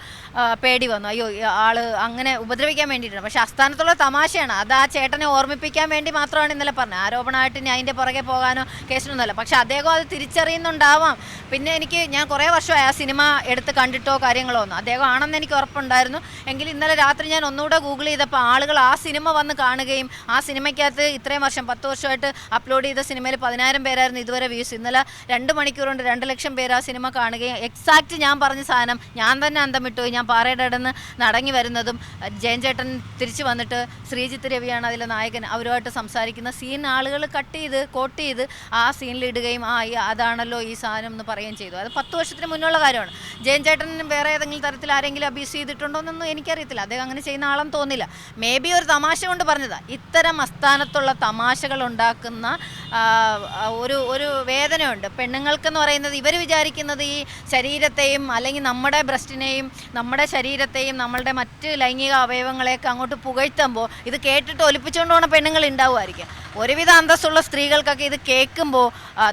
പേടി വന്നു. അയ്യോ ആൾ അങ്ങനെ ഉപദ്രവിക്കാൻ വേണ്ടിയിട്ടാണ്. പക്ഷെ അസ്ഥാനത്തുള്ള തമാശയാണ്. അത് ആ ചേട്ടനെ ഓർമ്മിപ്പിക്കാൻ വേണ്ടി മാത്രമാണ് ഇന്നലെ പറഞ്ഞത്. ആരോപണമായിട്ട് ഞാൻ അതിന്റെ പുറകെ പോകാനോ കേസിനൊന്നുമല്ല. പക്ഷെ അദ്ദേഹം അത് തിരിച്ചറിയുന്നുണ്ടാവാം. പിന്നെ എനിക്ക് ഞാൻ കുറേ വർഷമായി ആ സിനിമ എടുത്ത് കണ്ടിട്ടോ കാര്യങ്ങളോ ഒന്നും. അദ്ദേഹം ആണെന്ന് എനിക്ക് ഉറപ്പുണ്ടായിരുന്നു. എങ്കിൽ ഇന്നലെ രാത്രി ഞാൻ ഒന്നുകൂടെ ഗൂഗിൾ ചെയ്തപ്പോൾ ആളുകൾ ആ സിനിമ വന്ന് കാണുകയും ആ സിനിമയ്ക്കകത്ത് ഇത്രയും വർഷം പത്ത് വർഷമായിട്ട് അപ്ലോഡ് ചെയ്ത സിനിമയിൽ പതിനായിരം പേരായിരുന്നു ഇതുവരെ വ്യൂസ് ഇന്നലെ രണ്ട് മണിക്കൂർ കൊണ്ട് രണ്ട് ലക്ഷം പേര് ആ സിനിമ കാണുകയും എക്സാക്റ്റ് ഞാൻ പറഞ്ഞ സാധനം ഞാൻ തന്നെ അന്തം വിട്ടു ഞാൻ പാറയുടെ ഇടന്ന് നടങ്ങി വരുന്നതും ജയൻ ചേട്ടൻ തിരിച്ചു വന്നിട്ട് ശ്രീജിത്ത് രവിയാണ് അതിലെ നായകൻ. അവരുമായിട്ട് സംസാരിക്കുന്ന സീൻ ആളുകൾ കട്ട് ചെയ്ത് കോട്ട് ചെയ്ത് ആ സീനിലിടുകയും ആ അതാണല്ലോ ഈ സാധനം എന്ന് പറയുകയും ചെയ്തു. അത് പത്ത് വർഷത്തിന് മുന്നുള്ള കാര്യമാണ്. ജയൻ വേറെ ഏതെങ്കിലും തരത്തിൽ ആരെങ്കിലും അബ്യൂസ് ചെയ്തിട്ടുണ്ടോ എന്നൊന്നും എനിക്കറിയത്തില്ല. അദ്ദേഹം അങ്ങനെ ചെയ്യുന്ന ആളെന്ന് തോന്നില്ല മേ ബി ഒരു തമാശ കൊണ്ട് പറഞ്ഞതാണ് ഇത്തരം അസ്ഥാനത്തുള്ള തമാശകൾ ഉണ്ടാക്കുന്ന ഒരു ഒരു വേദനയുണ്ട്. പെണ്ണുങ്ങൾക്കെന്ന് പറയുന്നത് ഇവർ വിചാരിക്കുന്നത് ഈ ശരീരത്തെയും അല്ലെങ്കിൽ നമ്മുടെ ബ്രസ്റ്റിനെയും നമ്മുടെ ശരീരത്തെയും നമ്മളുടെ മറ്റ് ലൈംഗിക അവയവങ്ങളെയൊക്കെ അങ്ങോട്ട് പുകഴ്ത്തുമ്പോൾ ഇത് കേട്ടിട്ട് ഒലിപ്പിച്ചുകൊണ്ട് പോണ പെണ്ണുങ്ങൾ ഉണ്ടാവുമായിരിക്കും. ഒരുവിധ അന്തസ്സുള്ള സ്ത്രീകൾക്കൊക്കെ ഇത് കേൾക്കുമ്പോൾ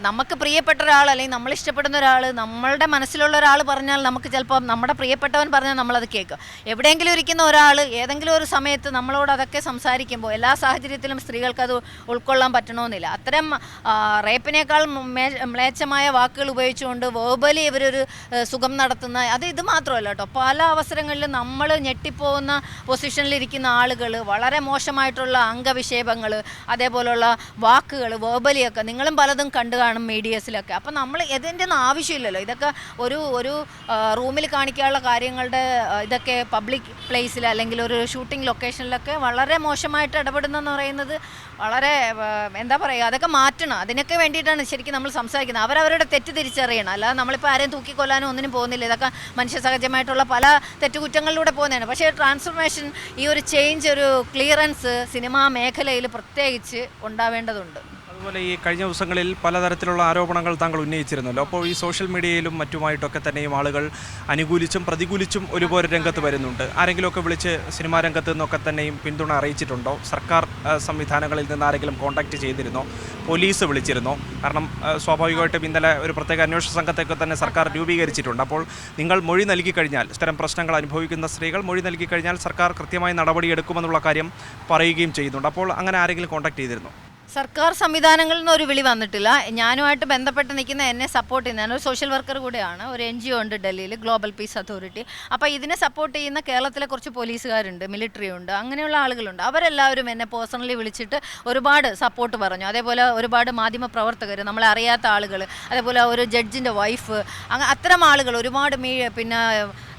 നമുക്ക് പ്രിയപ്പെട്ട ഒരാൾ അല്ലെങ്കിൽ നമ്മൾ ഇഷ്ടപ്പെടുന്ന ഒരാൾ നമ്മളുടെ മനസ്സിലുള്ള ഒരാൾ പറഞ്ഞാൽ നമുക്ക് ചിലപ്പോൾ നമ്മുടെ പ്രിയപ്പെട്ടവൻ പറഞ്ഞാൽ നമ്മളത് കേൾക്കും. എവിടെയെങ്കിലും ഇരിക്കുന്ന ഒരാൾ ഏതെങ്കിലും ഒരു സമയത്ത് നമ്മളോട് അതൊക്കെ സംസാരിക്കുമ്പോൾ എല്ലാ സാഹചര്യത്തിലും സ്ത്രീകൾക്ക് അത് ഉൾക്കൊള്ളാൻ പറ്റണമെന്നില്ല അത്തരം റേപ്പിനേക്കാൾ മ്ലേച്ഛമായ വാക്കുകൾ ഉപയോഗിച്ചുകൊണ്ട് വേർബലി ഇവരൊരു സുഖം നടത്തുന്ന അത് ഇത് മാത്രമല്ല കേട്ടോ. പല അവസരങ്ങളിലും നമ്മൾ ഞെട്ടിപ്പോകുന്ന പൊസിഷനിലിരിക്കുന്ന ആളുകൾ വളരെ മോശമായിട്ടുള്ള അംഗവിക്ഷേപങ്ങൾ അതേപോലുള്ള വാക്കുകൾ വേർബലിയൊക്കെ നിങ്ങളും പലതും കണ്ടു കാണും മീഡിയസിലൊക്കെ. അപ്പം നമ്മൾ ഇതിന്റെ ഒന്നും ആവശ്യമില്ലല്ലോ. ഇതൊക്കെ ഒരു ഒരു റൂമിൽ കാണിക്കാനുള്ള കാര്യങ്ങളുടെ ഇതൊക്കെ പബ്ലിക് പ്ലേസിൽ അല്ലെങ്കിൽ ഒരു ഷൂട്ടിംഗ് ലൊക്കേഷനിലൊക്കെ വളരെ മോശമായിട്ട് ഇടപെടുന്നതെന്ന് പറയുന്നത് വളരെ എന്താ പറയുക അതൊക്കെ മാറ്റണം. അതിനൊക്കെ വേണ്ടിയിട്ടാണ് ശരിക്കും നമ്മൾ സംസാരിക്കുന്നത്. അവരവരുടെ തെറ്റ് തിരിച്ചറിയണം. അല്ലാതെ നമ്മളിപ്പോൾ ആരെയും തൂക്കിക്കൊല്ലാനോ ഒന്നിനും പോകുന്നില്ല. ഇതൊക്കെ മനുഷ്യ സഹജമായിട്ടുള്ള പല തെറ്റുകുറ്റങ്ങളിലൂടെ പോകുന്നതാണ്. പക്ഷേ ട്രാൻസ്ഫർമേഷൻ ഈ ഒരു ചേഞ്ച് ഒരു ക്ലിയറൻസ് സിനിമാ മേഖലയിൽ പ്രത്യേകിച്ച് ഉണ്ടാവേണ്ടതുണ്ട്. അതുപോലെ ഈ കഴിഞ്ഞ ദിവസങ്ങളിൽ പലതരത്തിലുള്ള ആരോപണങ്ങൾ താങ്കൾ ഉന്നയിച്ചിരുന്നല്ലോ. അപ്പോൾ ഈ സോഷ്യൽ മീഡിയയിലും മറ്റുമായിട്ടൊക്കെ തന്നെയും ആളുകൾ അനുകൂലിച്ചും പ്രതികൂലിച്ചും ഒരുപോലെ രംഗത്ത് വരുന്നുണ്ട്. ആരെങ്കിലുമൊക്കെ വിളിച്ച് സിനിമാ രംഗത്ത് നിന്നൊക്കെ തന്നെയും പിന്തുണ അറിയിച്ചിട്ടുണ്ടോ? സർക്കാർ സംവിധാനങ്ങളിൽ നിന്ന് ആരെങ്കിലും കോൺടാക്ട് ചെയ്തിരുന്നോ? പോലീസ് വിളിച്ചിരുന്നോ? കാരണം സ്വാഭാവികമായിട്ടും ഇന്നലെ ഒരു പ്രത്യേക അന്വേഷണ സംഘത്തെയൊക്കെ തന്നെ സർക്കാർ രൂപീകരിച്ചിട്ടുണ്ട്. അപ്പോൾ നിങ്ങൾ മൊഴി നൽകി കഴിഞ്ഞാൽ ഇത്തരം പ്രശ്നങ്ങൾ അനുഭവിക്കുന്ന സ്ത്രീകൾ മൊഴി നൽകി കഴിഞ്ഞാൽ സർക്കാർ കൃത്യമായി നടപടിയെടുക്കുമെന്നുള്ള കാര്യം പറയുകയും ചെയ്യുന്നുണ്ട്. അപ്പോൾ അങ്ങനെ ആരെങ്കിലും കോൺടാക്ട് ചെയ്തിരുന്നോ? സർക്കാർ സംവിധാനങ്ങളിൽ നിന്ന് ഒരു വിളി വന്നിട്ടില്ല. ഞാനുമായിട്ട് ബന്ധപ്പെട്ട് നിൽക്കുന്ന എന്നെ സപ്പോർട്ട് ചെയ്യുന്ന ഞാനൊരു സോഷ്യൽ വർക്കർ കൂടെയാണ്. ഒരു എൻ ജി ഒ ഉണ്ട് ഡൽഹിയിൽ ഗ്ലോബൽ പീസ് അതോറിറ്റി അപ്പോൾ ഇതിനെ സപ്പോർട്ട് ചെയ്യുന്ന കേരളത്തിലെ കുറച്ച് പോലീസുകാരുണ്ട് മിലിറ്ററി ഉണ്ട് അങ്ങനെയുള്ള ആളുകളുണ്ട്. അവരെല്ലാവരും എന്നെ പേഴ്സണലി വിളിച്ചിട്ട് ഒരുപാട് സപ്പോർട്ട് പറഞ്ഞു. അതേപോലെ ഒരുപാട് മാധ്യമ പ്രവർത്തകർ നമ്മളെ അറിയാത്ത ആളുകൾ അതേപോലെ ഒരു ജഡ്ജിന്റെ വൈഫ് അങ്ങ് അത്തരം ആളുകൾ ഒരുപാട് മീ പിന്നെ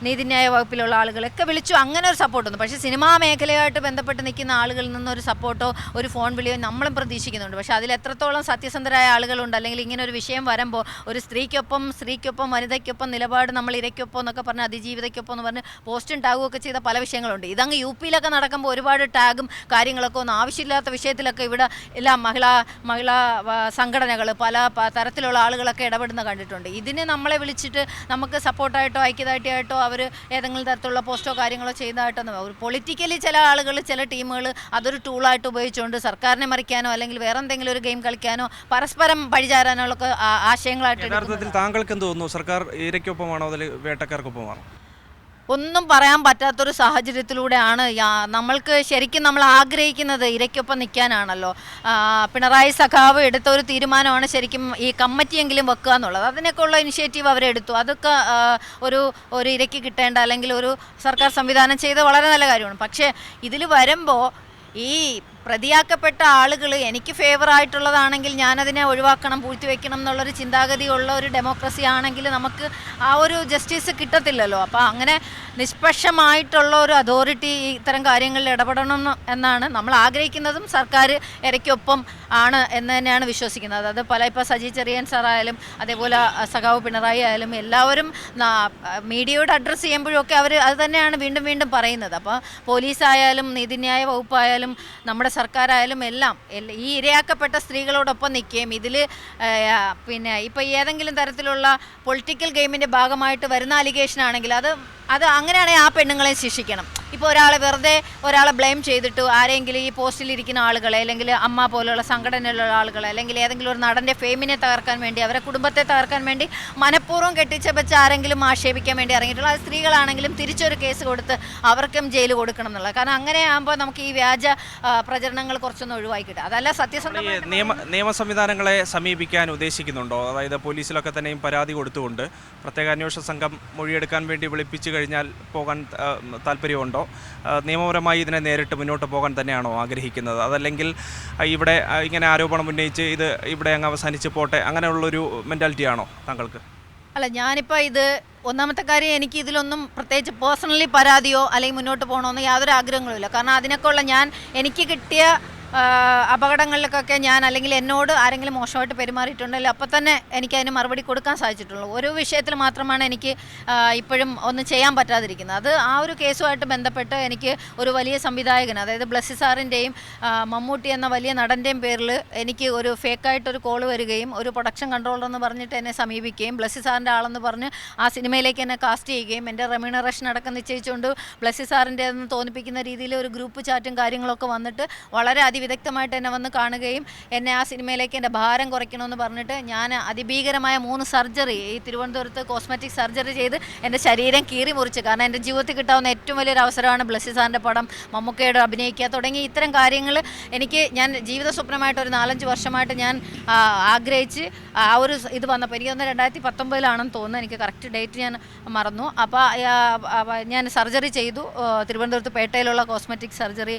നീതിന്യായ വകുപ്പിലുള്ള ആളുകളൊക്കെ വിളിച്ചു. അങ്ങനെ ഒരു സപ്പോർട്ട് വന്നു. പക്ഷേ സിനിമാ മേഖലയായിട്ട് ബന്ധപ്പെട്ട് നിൽക്കുന്ന ആളുകളിൽ നിന്നൊരു സപ്പോർട്ടോ ഒരു ഫോൺ വിളിയോ നമ്മളും പ്രതീക്ഷിക്കുന്നുണ്ട്. പക്ഷേ അതിൽ എത്രത്തോളം സത്യസന്ധരായ ആളുകളുണ്ട് അല്ലെങ്കിൽ ഇങ്ങനെ ഒരു വിഷയം വരുമ്പോൾ ഒരു സ്ത്രീക്കൊപ്പം സ്ത്രീക്കൊപ്പം വനിതയ്ക്കൊപ്പം നിലപാട് നമ്മൾ ഇരയ്ക്കൊപ്പം എന്നൊക്കെ പറഞ്ഞ് അതിജീവിതയ്ക്കൊപ്പം എന്ന് പറഞ്ഞ് പോസ്റ്റും ടാഗും ഒക്കെ ചെയ്ത പല വിഷയങ്ങളുണ്ട്. ഇതങ്ങ് യു പിയിലൊക്കെ നടക്കുമ്പോൾ ഒരുപാട് ടാഗും കാര്യങ്ങളൊക്കെ ഒന്നും ആവശ്യമില്ലാത്ത വിഷയത്തിലൊക്കെ ഇവിടെ എല്ലാ മഹിളാ മഹിളാ സംഘടനകൾ പല തരത്തിലുള്ള ആളുകളൊക്കെ ഇടപെടുന്ന കണ്ടിട്ടുണ്ട്. ഇതിന് നമ്മളെ വിളിച്ചിട്ട് നമുക്ക് സപ്പോർട്ടായിട്ടോ ഐക്യദാർഢ്യമായിട്ടോ അവർ ഏതെങ്കിലും തരത്തിലുള്ള പോസ്റ്റോ കാര്യങ്ങളോ ചെയ്തതായിട്ടൊന്നും ഒരു പൊളിറ്റിക്കലി ചില ആളുകൾ ചില ടീമുകൾ അതൊരു ടൂളായിട്ട് ഉപയോഗിച്ചുകൊണ്ട് സർക്കാരിനെ മറിക്കാനോ അല്ലെങ്കിൽ വേറെ എന്തെങ്കിലും ഒരു ഗെയിം കളിക്കാനോ പരസ്പരം പഴിചാരാനോ ഒക്കെ ആശയങ്ങളായിട്ട് യഥാർത്ഥത്തിൽ താങ്കൾക്ക് എന്ത് തോന്നുന്നു? സർക്കാർ ഇരയ്ക്കൊപ്പമാണോ അതിൽ വേട്ടക്കാർക്കൊപ്പമാണോ? ഒന്നും പറയാൻ പറ്റാത്തൊരു സാഹചര്യത്തിലൂടെയാണ് നമ്മൾക്ക് ശരിക്കും നമ്മൾ ആഗ്രഹിക്കുന്നത് ഇരയ്ക്കൊപ്പം നിൽക്കാനാണല്ലോ. പിണറായി സഖാവ് എടുത്ത ഒരു തീരുമാനമാണ് ശരിക്കും ഈ കമ്മിറ്റിയെങ്കിലും വെക്കുക എന്നുള്ളത്. അതിനൊക്കെ ഉള്ള ഇനിഷ്യേറ്റീവ് അവരെടുത്തു അതൊക്കെ ഒരു ഒരു ഇരയ്ക്ക് കിട്ടേണ്ട അല്ലെങ്കിൽ ഒരു സർക്കാർ സംവിധാനം ചെയ്ത് വളരെ നല്ല കാര്യമാണ്. പക്ഷേ ഇതിൽ വരുമ്പോൾ ഈ പ്രതിയാക്കപ്പെട്ട ആളുകൾ എനിക്ക് ഫേവർ ആയിട്ടുള്ളതാണെങ്കിൽ ഞാനതിനെ ഒഴിവാക്കണം പൂഴ്ത്തിവെക്കണം എന്നുള്ളൊരു ചിന്താഗതിയുള്ള ഒരു ഡെമോക്രസി ആണെങ്കിൽ നമുക്ക് ആ ഒരു ജസ്റ്റിസ് കിട്ടത്തില്ലല്ലോ. അപ്പോൾ അങ്ങനെ നിഷ്പക്ഷമായിട്ടുള്ള ഒരു അതോറിറ്റി ഇത്തരം കാര്യങ്ങളിൽ ഇടപെടണം എന്നാണ് നമ്മൾ ആഗ്രഹിക്കുന്നതും സർക്കാർ ഇരയ്ക്കൊപ്പം ആണ് എന്ന് തന്നെയാണ് വിശ്വസിക്കുന്നത്. അത് പല ഇപ്പോൾ സജി ചെറിയൻ സാറായാലും അതേപോലെ സഖാവ് പിണറായി ആയാലും എല്ലാവരും മീഡിയയോട് അഡ്രസ്സ് ചെയ്യുമ്പോഴൊക്കെ അവർ അത് തന്നെയാണ് വീണ്ടും വീണ്ടും പറയുന്നത്. അപ്പോൾ പോലീസായാലും നീതിന്യായ വകുപ്പായാലും നമ്മുടെ സർക്കാരായാലും എല്ലാം ഈ ഇരയാക്കപ്പെട്ട സ്ത്രീകളോടൊപ്പം നിൽക്കുകയും ഇതിൽ പിന്നെ ഇപ്പോൾ ഏതെങ്കിലും തരത്തിലുള്ള പൊളിറ്റിക്കൽ ഗെയിമിന്റെ ഭാഗമായിട്ട് വരുന്ന അലിഗേഷൻ ആണെങ്കിൽ അത് അത് അങ്ങനെയാണെങ്കിൽ ആ പെണ്ണുങ്ങളെ ശിക്ഷിക്കണം. ഇപ്പോൾ ഒരാളെ വെറുതെ ഒരാളെ ബ്ലെയിം ചെയ്തിട്ട് ആരെങ്കിലും ഈ പോസ്റ്റിൽ ഇരിക്കുന്ന ആളുകളെ അല്ലെങ്കിൽ അമ്മ പോലെയുള്ള സംഘടനയിലുള്ള ആളുകളെ അല്ലെങ്കിൽ ഏതെങ്കിലും ഒരു നടന്റെ ഫെയിമിനെ തകർക്കാൻ വേണ്ടി അവരെ കുടുംബത്തെ തകർക്കാൻ വേണ്ടി മനഃപൂർവം വെച്ച ആരെങ്കിലും ആക്ഷേപിക്കാൻ വേണ്ടി ഇറങ്ങിയിട്ടുള്ള അത് സ്ത്രീകളാണെങ്കിലും തിരിച്ചൊരു കേസ് കൊടുത്ത് അവർക്കും ജയിൽ കൊടുക്കണം എന്നുള്ളത്. കാരണം അങ്ങനെ ആകുമ്പോൾ നമുക്ക് ഈ വ്യാജ പ്രചരണങ്ങൾ കുറച്ചൊന്ന് ഒഴിവാക്കി കിട്ടും അതല്ല സത്യസന്ധ സത്യസന്ധമായ നിയമ നിയമ സംവിധാനങ്ങളെ സമീപിക്കാൻ ഉദ്ദേശിക്കുന്നുണ്ടോ? അതായത് പോലീസിലൊക്കെ തന്നെയും പരാതി കൊടുത്തുകൊണ്ട് പ്രത്യേക അന്വേഷണ സംഘം മൊഴിയെടുക്കാൻ വേണ്ടി വിളിപ്പിച്ചു കഴിഞ്ഞാൽ പോകാൻ താല്പര്യമുണ്ടോ? ആ, നിയമപരമായി ഇതിനെ നേരിട്ട് മുന്നോട്ട് പോകാൻ തന്നെയാണോ ആഗ്രഹിക്കുന്നത്? അതല്ലെങ്കിൽ ഇവിടെ ഇങ്ങനെ ആരോപണം ഉന്നയിച്ച് ഇത് ഇവിടെ അങ്ങ് അവസാനിച്ച് പോട്ടെ അങ്ങനെയുള്ളൊരു മെന്റാലിറ്റി ആണോ താങ്കൾക്ക്? അല്ല ഞാനിപ്പോൾ ഇത് ഒന്നാമത്തെ കാര്യം എനിക്ക് ഇതിലൊന്നും പ്രത്യേകിച്ച് പേഴ്സണലി പരാതിയോ അല്ലെങ്കിൽ മുന്നോട്ട് പോകണമെന്ന് യാതൊരു ആഗ്രഹങ്ങളും ഇല്ല. കാരണം അതിനൊക്കെയുള്ള ഞാൻ എനിക്ക് കിട്ടിയ അപകടങ്ങളിലൊക്കെ ഞാൻ അല്ലെങ്കിൽ എന്നോട് ആരെങ്കിലും മോശമായിട്ട് പെരുമാറിയിട്ടുണ്ടെങ്കിൽ അപ്പം തന്നെ എനിക്ക് അതിന് മറുപടി കൊടുക്കാൻ സാധിച്ചിട്ടുള്ളൂ. ഒരു വിഷയത്തിൽ മാത്രമാണ് എനിക്ക് ഇപ്പോഴും ഒന്നും ചെയ്യാൻ പറ്റാതിരിക്കുന്നത്. അത് ആ ഒരു കേസുമായിട്ട് ബന്ധപ്പെട്ട് എനിക്ക് ഒരു വലിയ സംവിധായകൻ അതായത് ബ്ലസ്സി സാറിന്റെയും മമ്മൂട്ടി എന്ന വലിയ നടന്റെയും പേരിൽ എനിക്ക് ഒരു ഫേക്കായിട്ടൊരു കോൾ വരികയും ഒരു പ്രൊഡക്ഷൻ കൺട്രോളർ എന്ന് പറഞ്ഞിട്ട് എന്നെ സമീപിക്കുകയും ബ്ലസ്സി സാറിന്റെ ആളെന്ന് പറഞ്ഞ് ആ സിനിമയിലേക്ക് എന്നെ കാസ്റ്റ് ചെയ്യുകയും എന്റെ റെമ്യൂണറേഷൻ അടക്കം നിശ്ചയിച്ചുകൊണ്ട് ബ്ലസ്സി സാറിന്റെ എന്ന് തോന്നിപ്പിക്കുന്ന രീതിയിൽ ഒരു ഗ്രൂപ്പ് ചാറ്റും കാര്യങ്ങളൊക്കെ വന്നിട്ട് വളരെ അതിവിദഗ്ധമായിട്ട് എന്നെ വന്ന് കാണുകയും എന്നെ ആ സിനിമയിലേക്ക് എന്റെ ഭാരം കുറയ്ക്കണമെന്ന് പറഞ്ഞിട്ട് ഞാൻ അതിഭീകരമായ മൂന്ന് സർജറി ഈ തിരുവനന്തപുരത്ത് കോസ്മെറ്റിക് സർജറി ചെയ്ത് എന്റെ ശരീരം കീറി മുറിച്ച്. കാരണം എന്റെ ജീവിതത്തിൽ കിട്ടാവുന്ന ഏറ്റവും വലിയൊരു അവസരമാണ് ബ്ലസ്സി സാറിന്റെ പടം മമ്മൂക്കയുടെ അഭിനയിക്കുക തുടങ്ങി ഇത്തരം കാര്യങ്ങൾ എനിക്ക് ഞാൻ ജീവിത സ്വപ്നമായിട്ട് ഒരു നാലഞ്ച് വർഷമായിട്ട് ഞാൻ ആഗ്രഹിച്ച് ആ ഒരു ഇത് വന്നപ്പോൾ എനിക്ക് തോന്നുന്നു രണ്ടായിരത്തി പത്തൊമ്പതിലാണെന്ന് തോന്നുന്നു. എനിക്ക് കറക്റ്റ് ഡേറ്റ് ഞാൻ മറന്നു. അപ്പോൾ ഞാൻ സർജറി ചെയ്തു. തിരുവനന്തപുരത്ത് പേട്ടയിലുള്ള കോസ്മെറ്റിക് സർജറി.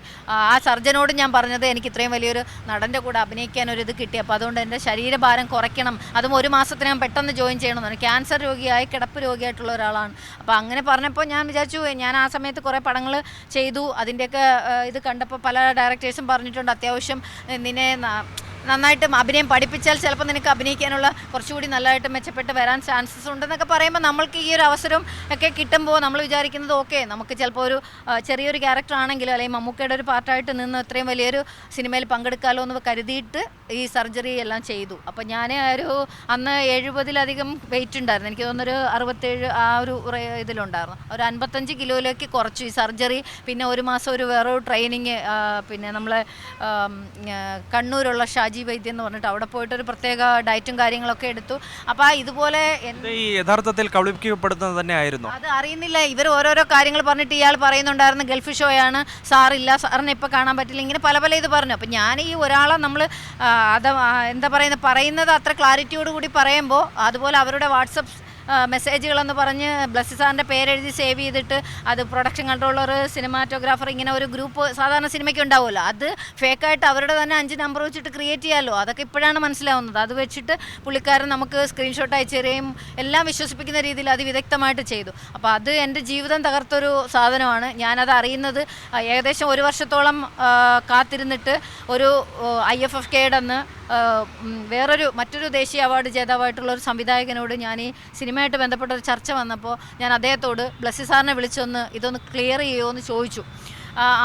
ആ സർജനോട് ഞാൻ പറഞ്ഞത് എനിക്ക് ഇത്രയും വലിയൊരു നടന്റെ കൂടെ അഭിനയിക്കാൻ ഒരു ഇത് കിട്ടി. അപ്പോൾ അതുകൊണ്ട് എന്റെ ശരീരഭാരം കുറയ്ക്കണം. അതും ഒരു മാസത്തിനകം പെട്ടെന്ന് ജോയിൻ ചെയ്യണമെന്ന് ക്യാൻസർ രോഗിയായി കിടപ്പ് രോഗിയായിട്ടുള്ള ഒരാളാണ്. അപ്പോൾ അങ്ങനെ പറഞ്ഞപ്പോൾ ഞാൻ വിചാരിച്ചു ഞാൻ ആ സമയത്ത് കുറേ പടങ്ങൾ ചെയ്തു. അതിന്റെയൊക്കെ ഇത് കണ്ടപ്പോൾ പല ഡയറക്ടേഴ്സും പറഞ്ഞിട്ടുണ്ട് അത്യാവശ്യം നിന്നെ നന്നായിട്ട് അഭിനയം പഠിപ്പിച്ചാൽ ചിലപ്പോൾ നിനക്ക് അഭിനയിക്കാനുള്ള കുറച്ചുകൂടി നല്ലതായിട്ട് മെച്ചപ്പെട്ട് വരാൻ ചാൻസസ് ഉണ്ടെന്നൊക്കെ പറയുമ്പോൾ നമ്മൾക്ക് ഈ ഒരു അവസരം ഒക്കെ കിട്ടുമ്പോൾ നമ്മൾ വിചാരിക്കുന്നത് ഓക്കെ നമുക്ക് ചിലപ്പോൾ ഒരു ചെറിയൊരു ക്യാരക്ടർ ആണെങ്കിലും അല്ലെങ്കിൽ മമ്മൂക്കയുടെ ഒരു പാർട്ടായിട്ട് നിന്ന് ഇത്രയും വലിയൊരു സിനിമയിൽ പങ്കെടുക്കാമല്ലോ എന്ന് കരുതിയിട്ട് ഈ സർജറി എല്ലാം ചെയ്തു. അപ്പോൾ ഞാൻ ഒരു അന്ന് എഴുപതിലധികം വെയിറ്റ് ഉണ്ടായിരുന്നു. എനിക്ക് തോന്നുന്നൊരു അറുപത്തേഴ് ആ ഒരു ഇതിലുണ്ടായിരുന്നു. ഒരു അൻപത്തഞ്ച് കിലോയിലേക്ക് കുറച്ചു ഈ സർജറി പിന്നെ ഒരു മാസം ഒരു വേറൊരു ട്രെയിനിങ് പിന്നെ നമ്മളെ കണ്ണൂരുള്ള ഷാജി വൈദ്യം എന്ന് പറഞ്ഞിട്ട് അവിടെ പോയിട്ട് ഒരു പ്രത്യേക ഡയറ്റും കാര്യങ്ങളൊക്കെ എടുത്തു. അപ്പോൾ ഇതുപോലെ ഈ യഥാർത്ഥത്തിൽ കബളിപ്പിക്കപ്പെടുന്നത് തന്നെ ആയിരുന്നു? അത് അറിയുന്നില്ല. ഇവർ ഓരോരോ കാര്യങ്ങൾ പറഞ്ഞിട്ട് ഇയാൾ പറയുന്നുണ്ടായിരുന്നു ഗൾഫ് ഷോയാണ് സാറില്ല സാറിനെ ഇപ്പോൾ കാണാൻ പറ്റില്ല ഇങ്ങനെ പല പല ഇത് പറഞ്ഞു. അപ്പം ഞാൻ ഈ ഒരാളെ നമ്മൾ അത് എന്താ പറയുന്നത് പറയുന്നത് അത്ര ക്ലാരിറ്റിയോട് കൂടി പറയുമ്പോൾ അതുപോലെ അവരുടെ വാട്സപ്പ് മെസ്സേജുകളെന്ന് പറഞ്ഞ് ബ്ലസ്സി സാറിന്റെ പേരെഴുതി സേവ് ചെയ്തിട്ട് അത് പ്രൊഡക്ഷൻ കൺട്രോളർ സിനിമാറ്റോഗ്രാഫർ ഇങ്ങനെ ഒരു ഗ്രൂപ്പ് സാധാരണ സിനിമയ്ക്ക് ഉണ്ടാവുമല്ലോ. അത് ഫേക്കായിട്ട് അവരുടെ തന്നെ അഞ്ച് നമ്പർ വെച്ചിട്ട് ക്രിയേറ്റ് ചെയ്യാമല്ലോ. അതൊക്കെ ഇപ്പോഴാണ് മനസ്സിലാവുന്നത്. അത് വെച്ചിട്ട് പുള്ളിക്കാരൻ നമുക്ക് സ്ക്രീൻഷോട്ട് അയച്ചു തരികയും എല്ലാം വിശ്വസിപ്പിക്കുന്ന രീതിയിൽ അതിവിദഗ്ധമായിട്ട് ചെയ്തു. അപ്പോൾ അത് എന്റെ ജീവിതം തകർത്തൊരു സാധനമാണ്. ഞാനത് അറിയുന്നത് ഏകദേശം ഒരു വർഷത്തോളം കാത്തിരുന്നിട്ട് ഒരു ഐ എഫ് എഫ് കെയുടെ വേറൊരു മറ്റൊരു ദേശീയ അവാർഡ് ജേതാവായിട്ടുള്ള ഒരു സംവിധായകനോട് ഞാൻ ഈ സിനിമയായിട്ട് ബന്ധപ്പെട്ട ഒരു ചർച്ച വന്നപ്പോൾ ഞാൻ അദ്ദേഹത്തോട് ബ്ലസ്സി സാറിനെ വിളിച്ചൊന്ന് ഇതൊന്ന് ക്ലിയർ ചെയ്യുമോ എന്ന് ചോദിച്ചു.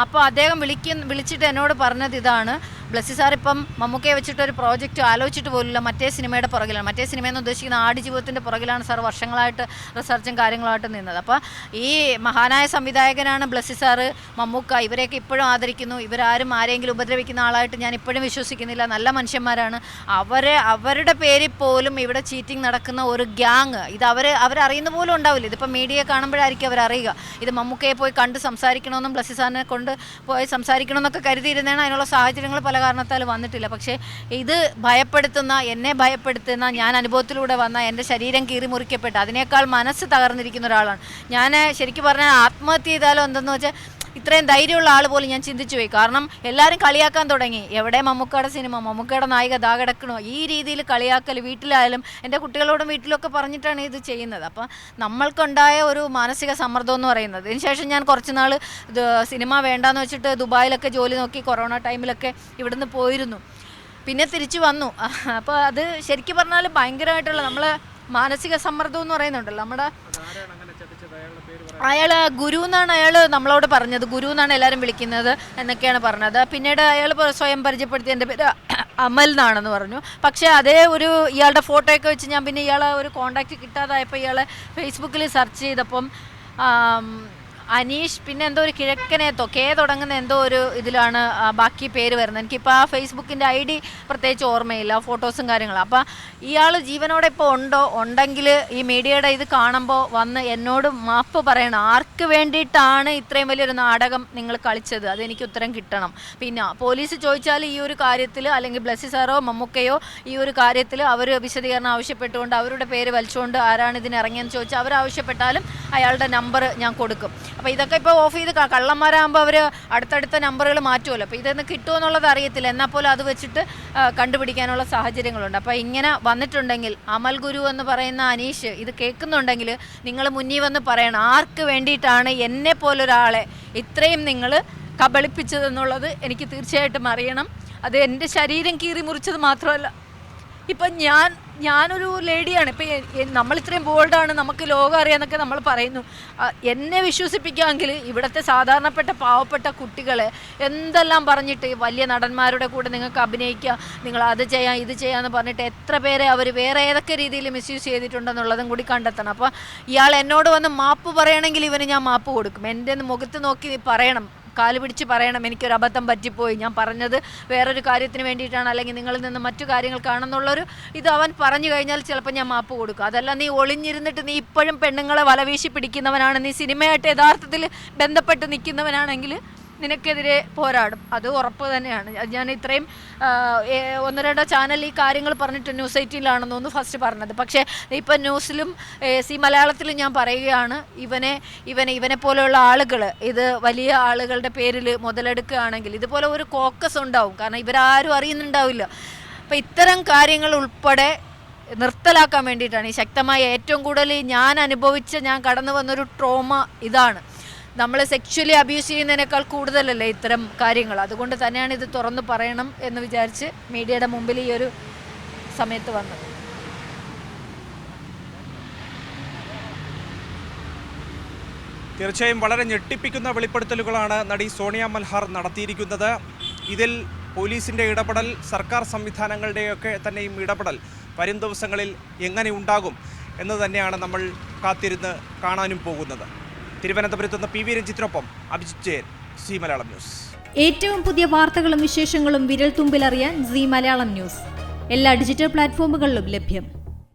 അപ്പോൾ അദ്ദേഹം വിളിക്കുന്ന വിളിച്ചിട്ട് എന്നോട് പറഞ്ഞത് ഇതാണ് ബ്ലസ്സി സാർ ഇപ്പം മമ്മൂക്കയെ വെച്ചിട്ട് ഒരു പ്രോജക്റ്റ് ആലോചിച്ചിട്ട് പോലില്ല മറ്റേ സിനിമയുടെ പുറകിലാണ്. മറ്റേ സിനിമ എന്ന് ഉദ്ദേശിക്കുന്ന ആടുജീവിതത്തിന്റെ പുറകിലാണ് സാർ വർഷങ്ങളായിട്ട് റിസർച്ചും കാര്യങ്ങളായിട്ട് നിന്നത്. അപ്പോൾ ഈ മഹാനായ സംവിധായകനാണ് ബ്ലസ്സി സാറ് മമ്മൂക്ക. ഇവരെയൊക്കെ ഇപ്പോഴും ആദരിക്കുന്നു. ഇവരാരും ആരെങ്കിലും ഉപദ്രവിക്കുന്ന ആളായിട്ട് ഞാൻ ഇപ്പോഴും വിശ്വസിക്കുന്നില്ല. നല്ല മനുഷ്യന്മാരാണ്. അവരെ അവരുടെ പേരിൽ പോലും ഇവിടെ ചീറ്റിംഗ് നടക്കുന്ന ഒരു ഗ്യാങ് ഇത് അവർ അവരറിയുന്ന പോലും ഉണ്ടാവില്ല. ഇതിപ്പോൾ മീഡിയ കാണുമ്പോഴായിരിക്കും അവരറിയുക. ഇത് മമ്മൂക്കയെ പോയി കണ്ട് സംസാരിക്കണമെന്നും ബ്ലസ്സി സാറിനെ കൊണ്ട് പോയി സംസാരിക്കണമെന്നൊക്കെ കരുതിയിരുന്നതാണ് അതിനുള്ള സാഹചര്യങ്ങൾ പല കാരണത്താൽ വന്നിട്ടില്ല. പക്ഷേ ഇത് ഭയപ്പെടുത്തുന്ന എന്നെ ഭയപ്പെടുത്തുന്ന ഞാൻ അനുഭവത്തിലൂടെ വന്ന എന്റെ ശരീരം കീറി മുറിക്കപ്പെട്ട അതിനേക്കാൾ മനസ്സ് തകർന്നിരിക്കുന്ന ഒരാളാണ്. ഞാൻ ശരിക്കും പറഞ്ഞാൽ ആത്മഹത്യ ചെയ്താലോ എന്തെന്ന് വെച്ചാൽ ഇത്രയും ധൈര്യമുള്ള ആൾ പോലും ഞാൻ ചിന്തിച്ചു പോയി. കാരണം എല്ലാവരും കളിയാക്കാൻ തുടങ്ങി. എവിടെ മമ്മൂക്കയുടെ സിനിമ മമ്മൂക്കയുടെ നായിക ദാ കിടക്കണോ? ഈ രീതിയിൽ കളിയാക്കൽ വീട്ടിലായാലും എന്റെ കുട്ടികളോടും വീട്ടിലൊക്കെ പറഞ്ഞിട്ടാണ് ഇത് ചെയ്യുന്നത്. അപ്പം നമ്മൾക്കുണ്ടായ ഒരു മാനസിക സമ്മർദ്ദം എന്ന് പറയുന്നത്. ഇതിനുശേഷം ഞാൻ കുറച്ച് നാൾ സിനിമ വേണ്ടാന്ന് വെച്ചിട്ട് ദുബായിലൊക്കെ ജോലി നോക്കി കൊറോണ ടൈമിലൊക്കെ ഇവിടുന്ന് പോയിരുന്നു. പിന്നെ തിരിച്ചു വന്നു. അപ്പോൾ അത് ശരിക്കും പറഞ്ഞാൽ ഭയങ്കരമായിട്ടുള്ള നമ്മളെ മാനസിക സമ്മർദ്ദം എന്ന് പറയുന്നുണ്ടല്ലോ. നമ്മുടെ അയാൾ ഗുരു എന്നാണ് അയാൾ നമ്മളോട് പറഞ്ഞത്. ഗുരു എന്നാണ് എല്ലാവരും വിളിക്കുന്നത് എന്നൊക്കെയാണ് പറഞ്ഞത്. പിന്നീട് അയാൾ സ്വയം പരിചയപ്പെടുത്തി എന്റെ പേര് അമൽ എന്നാണെന്ന് പറഞ്ഞു. പക്ഷേ അതേ ഒരു ഇയാളുടെ ഫോട്ടോയൊക്കെ വെച്ച് ഞാൻ പിന്നെ ഇയാളെ ഒരു കോണ്ടാക്റ്റ് കിട്ടാതായപ്പോൾ ഇയാളെ ഫേസ്ബുക്കിൽ സെർച്ച് ചെയ്തപ്പം അനീഷ് പിന്നെ എന്തോ ഒരു കിഴക്കനേത്തോ കെ തുടങ്ങുന്ന എന്തോ ഒരു ഇതിലാണ് ബാക്കി പേര് വരുന്നത്. എനിക്കിപ്പോൾ ആ ഫേസ്ബുക്കിന്റെ ഐ ഡി പ്രത്യേകിച്ച് ഓർമ്മയില്ല ഫോട്ടോസും കാര്യങ്ങളും. അപ്പോൾ ഇയാൾ ജീവനോടെ ഇപ്പോൾ ഉണ്ടോ? ഉണ്ടെങ്കിൽ ഈ മീഡിയയുടെ ഇത് കാണുമ്പോൾ വന്ന് എന്നോട് മാപ്പ് പറയണം. ആർക്ക് വേണ്ടിയിട്ടാണ് ഇത്രയും വലിയൊരു നാടകം നിങ്ങൾ കളിച്ചത്? അതെനിക്ക് ഉത്തരം കിട്ടണം. പിന്നെ പോലീസ് ചോദിച്ചാൽ ഈ ഒരു കാര്യത്തിൽ അല്ലെങ്കിൽ ബ്ലസ്സി സാറോ മമ്മൂക്കയോ ഈ ഒരു കാര്യത്തിൽ അവർ വിശദീകരണം ആവശ്യപ്പെട്ടുകൊണ്ട് അവരുടെ പേര് വലിച്ചുകൊണ്ട് ആരാണ് ഇതിന് ഇറങ്ങിയെന്ന് ചോദിച്ചാൽ അവർ ആവശ്യപ്പെട്ടാലും അയാളുടെ നമ്പർ ഞാൻ കൊടുക്കും. അപ്പോൾ ഇതൊക്കെ ഇപ്പോൾ ഓഫ് ചെയ്ത് കള്ളന്മാരാകുമ്പോൾ അവർ അടുത്തടുത്ത നമ്പറുകൾ മാറ്റുമല്ലോ. അപ്പോൾ ഇതൊന്ന് കിട്ടുമോ എന്നുള്ളത് അറിയത്തില്ല. എന്നാൽ പോലും അത് വെച്ചിട്ട് കണ്ടുപിടിക്കാനുള്ള സാഹചര്യങ്ങളുണ്ട്. അപ്പോൾ ഇങ്ങനെ വന്നിട്ടുണ്ടെങ്കിൽ അമൽ ഗുരു എന്ന് പറയുന്ന അനീഷ് ഇത് കേൾക്കുന്നുണ്ടെങ്കിൽ നിങ്ങൾ മുന്നിൽ വന്ന് പറയണം. ആർക്ക് വേണ്ടിയിട്ടാണ് എന്നെ പോലൊരാളെ ഇത്രയും നിങ്ങൾ കബളിപ്പിച്ചതെന്നുള്ളത് എനിക്ക് തീർച്ചയായിട്ടും അറിയണം. അത് എന്റെ ശരീരം കീറി മുറിച്ചത് മാത്രമല്ല. ഇപ്പം ഞാൻ ഞാനൊരു ലേഡിയാണ്. ഇപ്പം നമ്മൾ ഇത്രയും ബോൾഡാണ് നമുക്ക് ലോകം അറിയാന്നൊക്കെ നമ്മൾ പറയുന്നു. എന്നെ വിശ്വസിപ്പിക്കാമെങ്കിൽ ഇവിടുത്തെ സാധാരണപ്പെട്ട പാവപ്പെട്ട കുട്ടികളെ എന്തെല്ലാം പറഞ്ഞിട്ട് വലിയ നടന്മാരുടെ കൂടെ നിങ്ങൾക്ക് അഭിനയിക്കുക നിങ്ങൾ അത് ചെയ്യാം ഇത് ചെയ്യാമെന്ന് പറഞ്ഞിട്ട് എത്ര പേരെ അവർ വേറെ ഏതൊക്കെ രീതിയിൽ മിസ്യൂസ് ചെയ്തിട്ടുണ്ടെന്നുള്ളതും കൂടി കണ്ടെത്തണം. അപ്പോൾ ഇയാൾ എന്നോട് വന്ന് മാപ്പ് പറയണമെങ്കിൽ ഇവന് ഞാൻ മാപ്പ് കൊടുക്കും. എന്റെ മുഖത്ത് നോക്കി പറയണം. കാൽ പിടിച്ച് പറയണം എനിക്കൊരു അബദ്ധം പറ്റിപ്പോയി. ഞാൻ പറഞ്ഞത് വേറൊരു കാര്യത്തിന് വേണ്ടിയിട്ടാണ്. അല്ലെങ്കിൽ നിങ്ങളിൽ നിന്ന് മറ്റു കാര്യങ്ങൾ കാര്യങ്ങൾക്കാണെന്നുള്ളൊരു ഇത് അവൻ പറഞ്ഞു കഴിഞ്ഞാൽ ചിലപ്പോൾ ഞാൻ മാപ്പ് കൊടുക്കും. അതല്ല നീ ഒളിഞ്ഞിരുന്നിട്ട് നീ ഇപ്പോഴും പെണ്ണുങ്ങളെ വലവീശി പിടിക്കുന്നവനാണ്. നീ സിനിമയായിട്ട് യഥാർത്ഥത്തിൽ ബന്ധപ്പെട്ട് നിൽക്കുന്നവനാണെങ്കിൽ നിനക്കെതിരെ പോരാടും. അത് ഉറപ്പ് തന്നെയാണ്. ഞാൻ ഇത്രയും ഒന്ന് രണ്ടോ ചാനൽ ഈ കാര്യങ്ങൾ പറഞ്ഞിട്ട് ന്യൂസ് എയ്റ്റീനിലാണെന്ന് തോന്നുന്നു ഫസ്റ്റ് പറഞ്ഞത്. പക്ഷേ ഇപ്പം ന്യൂസിലും സി മലയാളത്തിലും ഞാൻ പറയുകയാണ് ഇവനെ ഇവനെ ഇവനെ പോലെയുള്ള ആളുകൾ ഇത് വലിയ ആളുകളുടെ പേരിൽ മുതലെടുക്കുകയാണെങ്കിൽ ഇതുപോലെ ഒരു കോക്കസ് ഉണ്ടാവും. കാരണം ഇവരാരും അറിയുന്നുണ്ടാവില്ല. അപ്പം ഇത്തരം കാര്യങ്ങൾ ഉൾപ്പെടെ നിർത്തലാക്കാൻ വേണ്ടിയിട്ടാണ് ഈ ശക്തമായ ഏറ്റവും കൂടുതൽ ഞാൻ അനുഭവിച്ച ഞാൻ കടന്നു വന്നൊരു ട്രോമ ഇതാണ്. നമ്മൾ സെക്ച്വലി അബ്യൂസ് ചെയ്യുന്നതിനേക്കാൾ കൂടുതലല്ലേ ഇത്തരം കാര്യങ്ങൾ? അതുകൊണ്ട് തന്നെയാണ് ഇത് തുറന്നു പറയണം എന്ന് വിചാരിച്ച് മീഡിയയുടെ മുമ്പിൽ ഈ ഒരു സമയത്ത് വന്നത്. തീർച്ചയായും വളരെ ഞെട്ടിപ്പിക്കുന്ന വെളിപ്പെടുത്തലുകളാണ് നടി സോണിയ മൽഹാർ നടത്തിയിരിക്കുന്നത്. ഇതിൽ പോലീസിന്റെ ഇടപെടൽ സർക്കാർ സംവിധാനങ്ങളുടെയൊക്കെ തന്നെയും ഇടപെടൽ വരും ദിവസങ്ങളിൽ എങ്ങനെ ഉണ്ടാകും എന്ന് തന്നെയാണ് നമ്മൾ കാത്തിരുന്ന് കാണാനും പോകുന്നത്. തിരുവനന്തപുരത്ത് നിന്ന് പി വി രഞ്ജിത്തിനൊപ്പം അഭിജിത് ജയൻ സി മലയാളം ന്യൂസ്. ഏറ്റവും പുതിയ വാർത്തകളും വിശേഷങ്ങളും വിരൽ തുമ്പിലറിയാൻ സി മലയാളം ന്യൂസ്. എല്ലാ ഡിജിറ്റൽ പ്ലാറ്റ്ഫോമുകളിലും ലഭ്യം.